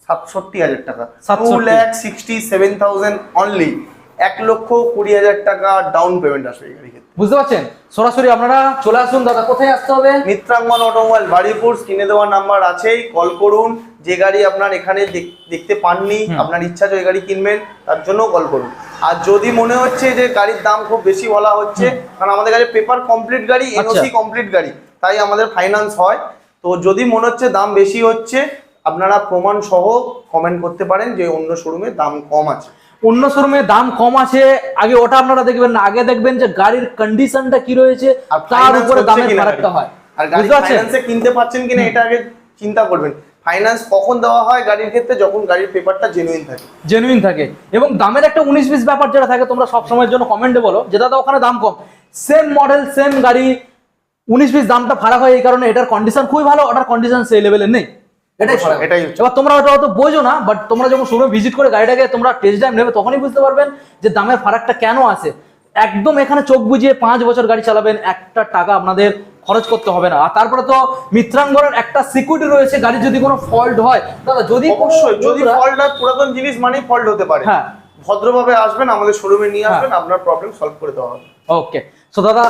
Speaker 2: সাতষট্টি হাজার টাকা। Two
Speaker 1: 67
Speaker 2: lakh sixty seven thousand only এক লক্ষ কুড়ি হাজার টাকা ডাউন পেমেন্ট আসবে এই গাড়ি ক্ষেত্রে।
Speaker 1: বুঝতে পারছেন? সরাসরি আপনারা চলে আসুন দাদা কোথায় আসতে হবে?
Speaker 2: মিত্রাঙ্গন অটোমোবাইল বাড়িপুর স্ক্রিনে দেওয়ার নাম্বার আছেই কল করুন। যে গাড়ি আপনার এখানে দেখ- দেখতে পাননি আপনার ইচ্ছা যে গাড়ি কিনবেন তার জন্য কল করুন। আর যদি মনে হচ্ছে যে গাড়ির দাম খুব বেশি বলা হচ্ছে কারণ আমাদের কাছে পেপার কমপ্লিট গাড়ি
Speaker 1: আচ্ছা।
Speaker 2: এনওসি কমপ্লিট গাড়ি। তাই আমাদের ফাইন্যান্স হয়। তো যদি মনে হচ্ছে দাম বেশি হচ্ছে আপনারা প্রমাণ সহ কমেন্ট করতে পারেন যে অন্য শোরুমে দাম কম আছে।
Speaker 1: অন্য শোরুমে দাম কম আছে আগে ওটা আপনারা দেখবেন না। আগে দেখবেন যে গাড়ির কন্ডিশনটা কি রয়েছে তার উপরে দামের ফারাকটা হয়।
Speaker 2: আর গাড়ি ফাইন্যান্সে কিনতে পারছেন কিনা এটা আগে চিন্তা করবেন। ফাইন্যান্স কখন দেওয়া হয় গাড়ির ক্ষেত্রে? যখন গাড়ির পেপারটা জেনুইন থাকে।
Speaker 1: জেনুইন থাকে। এবং দামের একটা উনিশ বিশ ব্যাপার যেটা থাকে তোমরা সব সময়ের জন্য কমেন্টে বলো যে দাদা ওখানে দাম কম। সেম মডেল সেম গাড়ি উনিশ বিশ দামটা ফারাক হয় এই কারণে এটার কন্ডিশন খুবই ভালো ওটার কন্ডিশন সেই লেভেলের নেই। এটাই
Speaker 2: এটাই
Speaker 1: এবার তোমরা ওটা অত বোঝো না বাট তোমরা যখন শোরুমে ভিজিট করে গাড়িটাকে তোমরা টেস্ট ড্রাইভ নেবে তখনই বুঝতে পারবেন যে দামের ফারাকটা কেন আছে। একদম এখানে চোখ বুঝিয়ে পাঁচ বছর গাড়ি চালাবেন একটা টাকা আপনাদের খরচ করতে হবে না। আর তারপরে তো মিত্রাঙ্গনের একটা সিকিউরিটি রয়েছে গাড়ির যদি কোনো ফল্ট হয় দাদা যদি
Speaker 2: অবশ্যই যদি ফল্ট হয় পুরাতন জিনিস মানেই ফল্ট হতে পারে।
Speaker 1: হ্যাঁ।
Speaker 2: ভদ্রভাবে আসবেন আমাদের শোরুমে নিয়ে
Speaker 1: হ্যাঁ।
Speaker 2: আসবেন আপনার প্রবলেম সলভ করে দেওয়া হবে।
Speaker 1: ওকে সো দাদা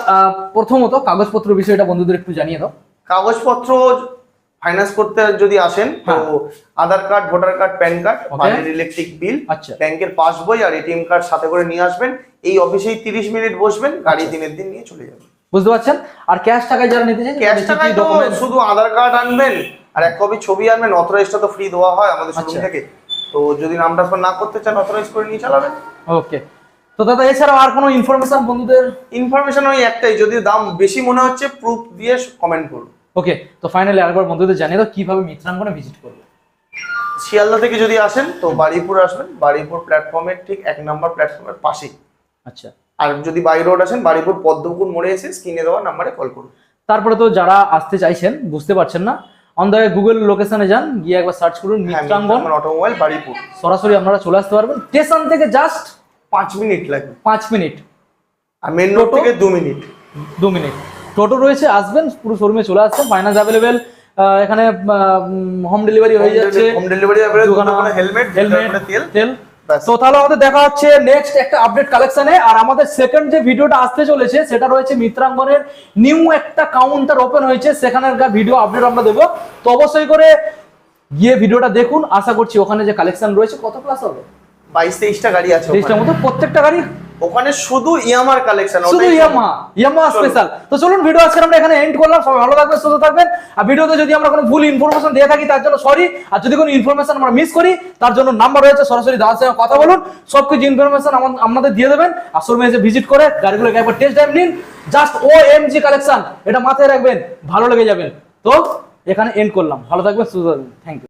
Speaker 1: প্রথমত কাগজপত্র বিষয়টা বন্ধুদের একটু জানিয়ে দাও।
Speaker 2: কাগজপত্র ফাইন্যান্স করতে যদি আসেন তো
Speaker 1: হ্যাঁ।
Speaker 2: Aadhaar card voter card PAN card বাড়ির ইলেকট্রিক বিল
Speaker 1: আচ্ছা।
Speaker 2: ব্যাংকের পাসবই আর এটিএম কার্ড সাথে করে নিয়ে আসবেন। এই অফিসেই তিরিশ মিনিট বসবেন গাড়ি
Speaker 1: আচ্ছা।
Speaker 2: দিনের দিন নিয়ে চলে যাবেন।
Speaker 1: বুঝতে পারছেন? আর ক্যাশ টাকায় যারা নিতে চান
Speaker 2: ক্যাশ টাকায় শুধু আধার কার্ড আনবেন আর এক কপি ছবি আনবেন অথরাইজটা তো ফ্রি দেওয়া হয় আমাদের শোরুম
Speaker 1: আচ্ছা।
Speaker 2: থেকে। তো যদি নাম ট্রান্সফার না করতে চান অথরাইজ করে নিয়ে চালাবেন।
Speaker 1: ওকে তো দাদা এছাড়াও আর কোনো ইনফরমেশন বন্ধুদের?
Speaker 2: ইনফরমেশন ওই একটাই যদি দাম বেশি মনে হচ্ছে প্রুফ দিয়ে কমেন্ট করুন।
Speaker 1: ওকে তো ফাইনালি আরেকবার বন্ধুদের জানিয়ে দাও কীভাবে মিত্রাঙ্গনে ভিজিট করবে?
Speaker 2: শিয়ালদা থেকে যদি আসেন তো বারুইপুর আসবেন। বারুইপুর প্ল্যাটফর্মের ঠিক এক নম্বর প্ল্যাটফর্মের পাশেই।
Speaker 1: আচ্ছা।
Speaker 2: আর যদি বাই রোড আসেন বারুইপুর পদ্মপুর মোড়ে এসে স্ক্রিনে দেওয়া নাম্বারে কল করুন।
Speaker 1: তারপরে তো যারা আসতে চাইছেন বুঝতে পারছেন না অন দ্য গুগল লোকেশনে যান গিয়ে একবার সার্চ করুন
Speaker 2: হ্যাঁ,
Speaker 1: মিত্রাঙ্গন।
Speaker 2: অটোমোবাইল বারুইপুর
Speaker 1: সরাসরি আপনারা চলে আসতে পারবেন। স্টেশন থেকে জাস্ট
Speaker 2: পাঁচ মিনিট লাগবে।
Speaker 1: পাঁচ মিনিট।
Speaker 2: আর মেন রোড থেকে দু মিনিট।
Speaker 1: দু মিনিট। টোটো রয়েছে আসবেন পুরো শোরুমে চলে আসছেন। ফাইন্যান্স অ্যাভেলেবেল এখানে হোম ডেলিভারি হয়ে যাচ্ছে।
Speaker 2: হোম ডেলিভারি হেলমেট
Speaker 1: হেলমেট
Speaker 2: তেল।
Speaker 1: তেল। তো তাহলে আমাদের দেখা হচ্ছে নেক্সট একটা আপডেট কালেকশনে আর আমাদের সেকেন্ড যে ভিডিওটা আসতে চলেছে সেটা রয়েছে মিত্রাঙ্গনের নিউ একটা কাউন্টার ওপেন হয়েছে। সেখানকার ভিডিও আপডেট আমরা দেবো। তো অবশ্যই করে গিয়ে ভিডিওটা দেখুন। আশা করছি ওখানে যে কালেকশন রয়েছে কত ক্লাস হবে?
Speaker 2: বাইশ তেইশটা গাড়ি আছে
Speaker 1: তেইশটার মতো প্রত্যেকটা গাড়ি?
Speaker 2: ওখানে শুধু ইয়ামার কালেকশন
Speaker 1: শুধু ইয়ামা ইয়ামা স্পেশাল তো চলুন ভিডিও আজকে আমরা এখানে এন্ড করলাম। সবাই ভালো থাকবেন সুস্থ থাকবেন। আর ভিডিওতে যদি আমরা কোনো ভুল ইনফরমেশন দিয়ে থাকি তার জন্য সরি আর যদি কোনো ইনফরমেশন আমরা মিস করি তার জন্য নাম্বার রয়েছে সরাসরি দাদার সঙ্গে কথা বলুন। সবকিছু ইনফরমেশন আমাদের দিয়ে দেবেন। আর শোরুমে এসে ভিজিট করে গাড়িগুলো একবার টেস্ট ড্রাইভ নিন। Just O M G collection এটা মাথায় রাখবেন ভালো লেগে যাবেন তো এখানে এন্ড করলাম। ভালো থাকবেন সুস্থ থাকবেন। Thank you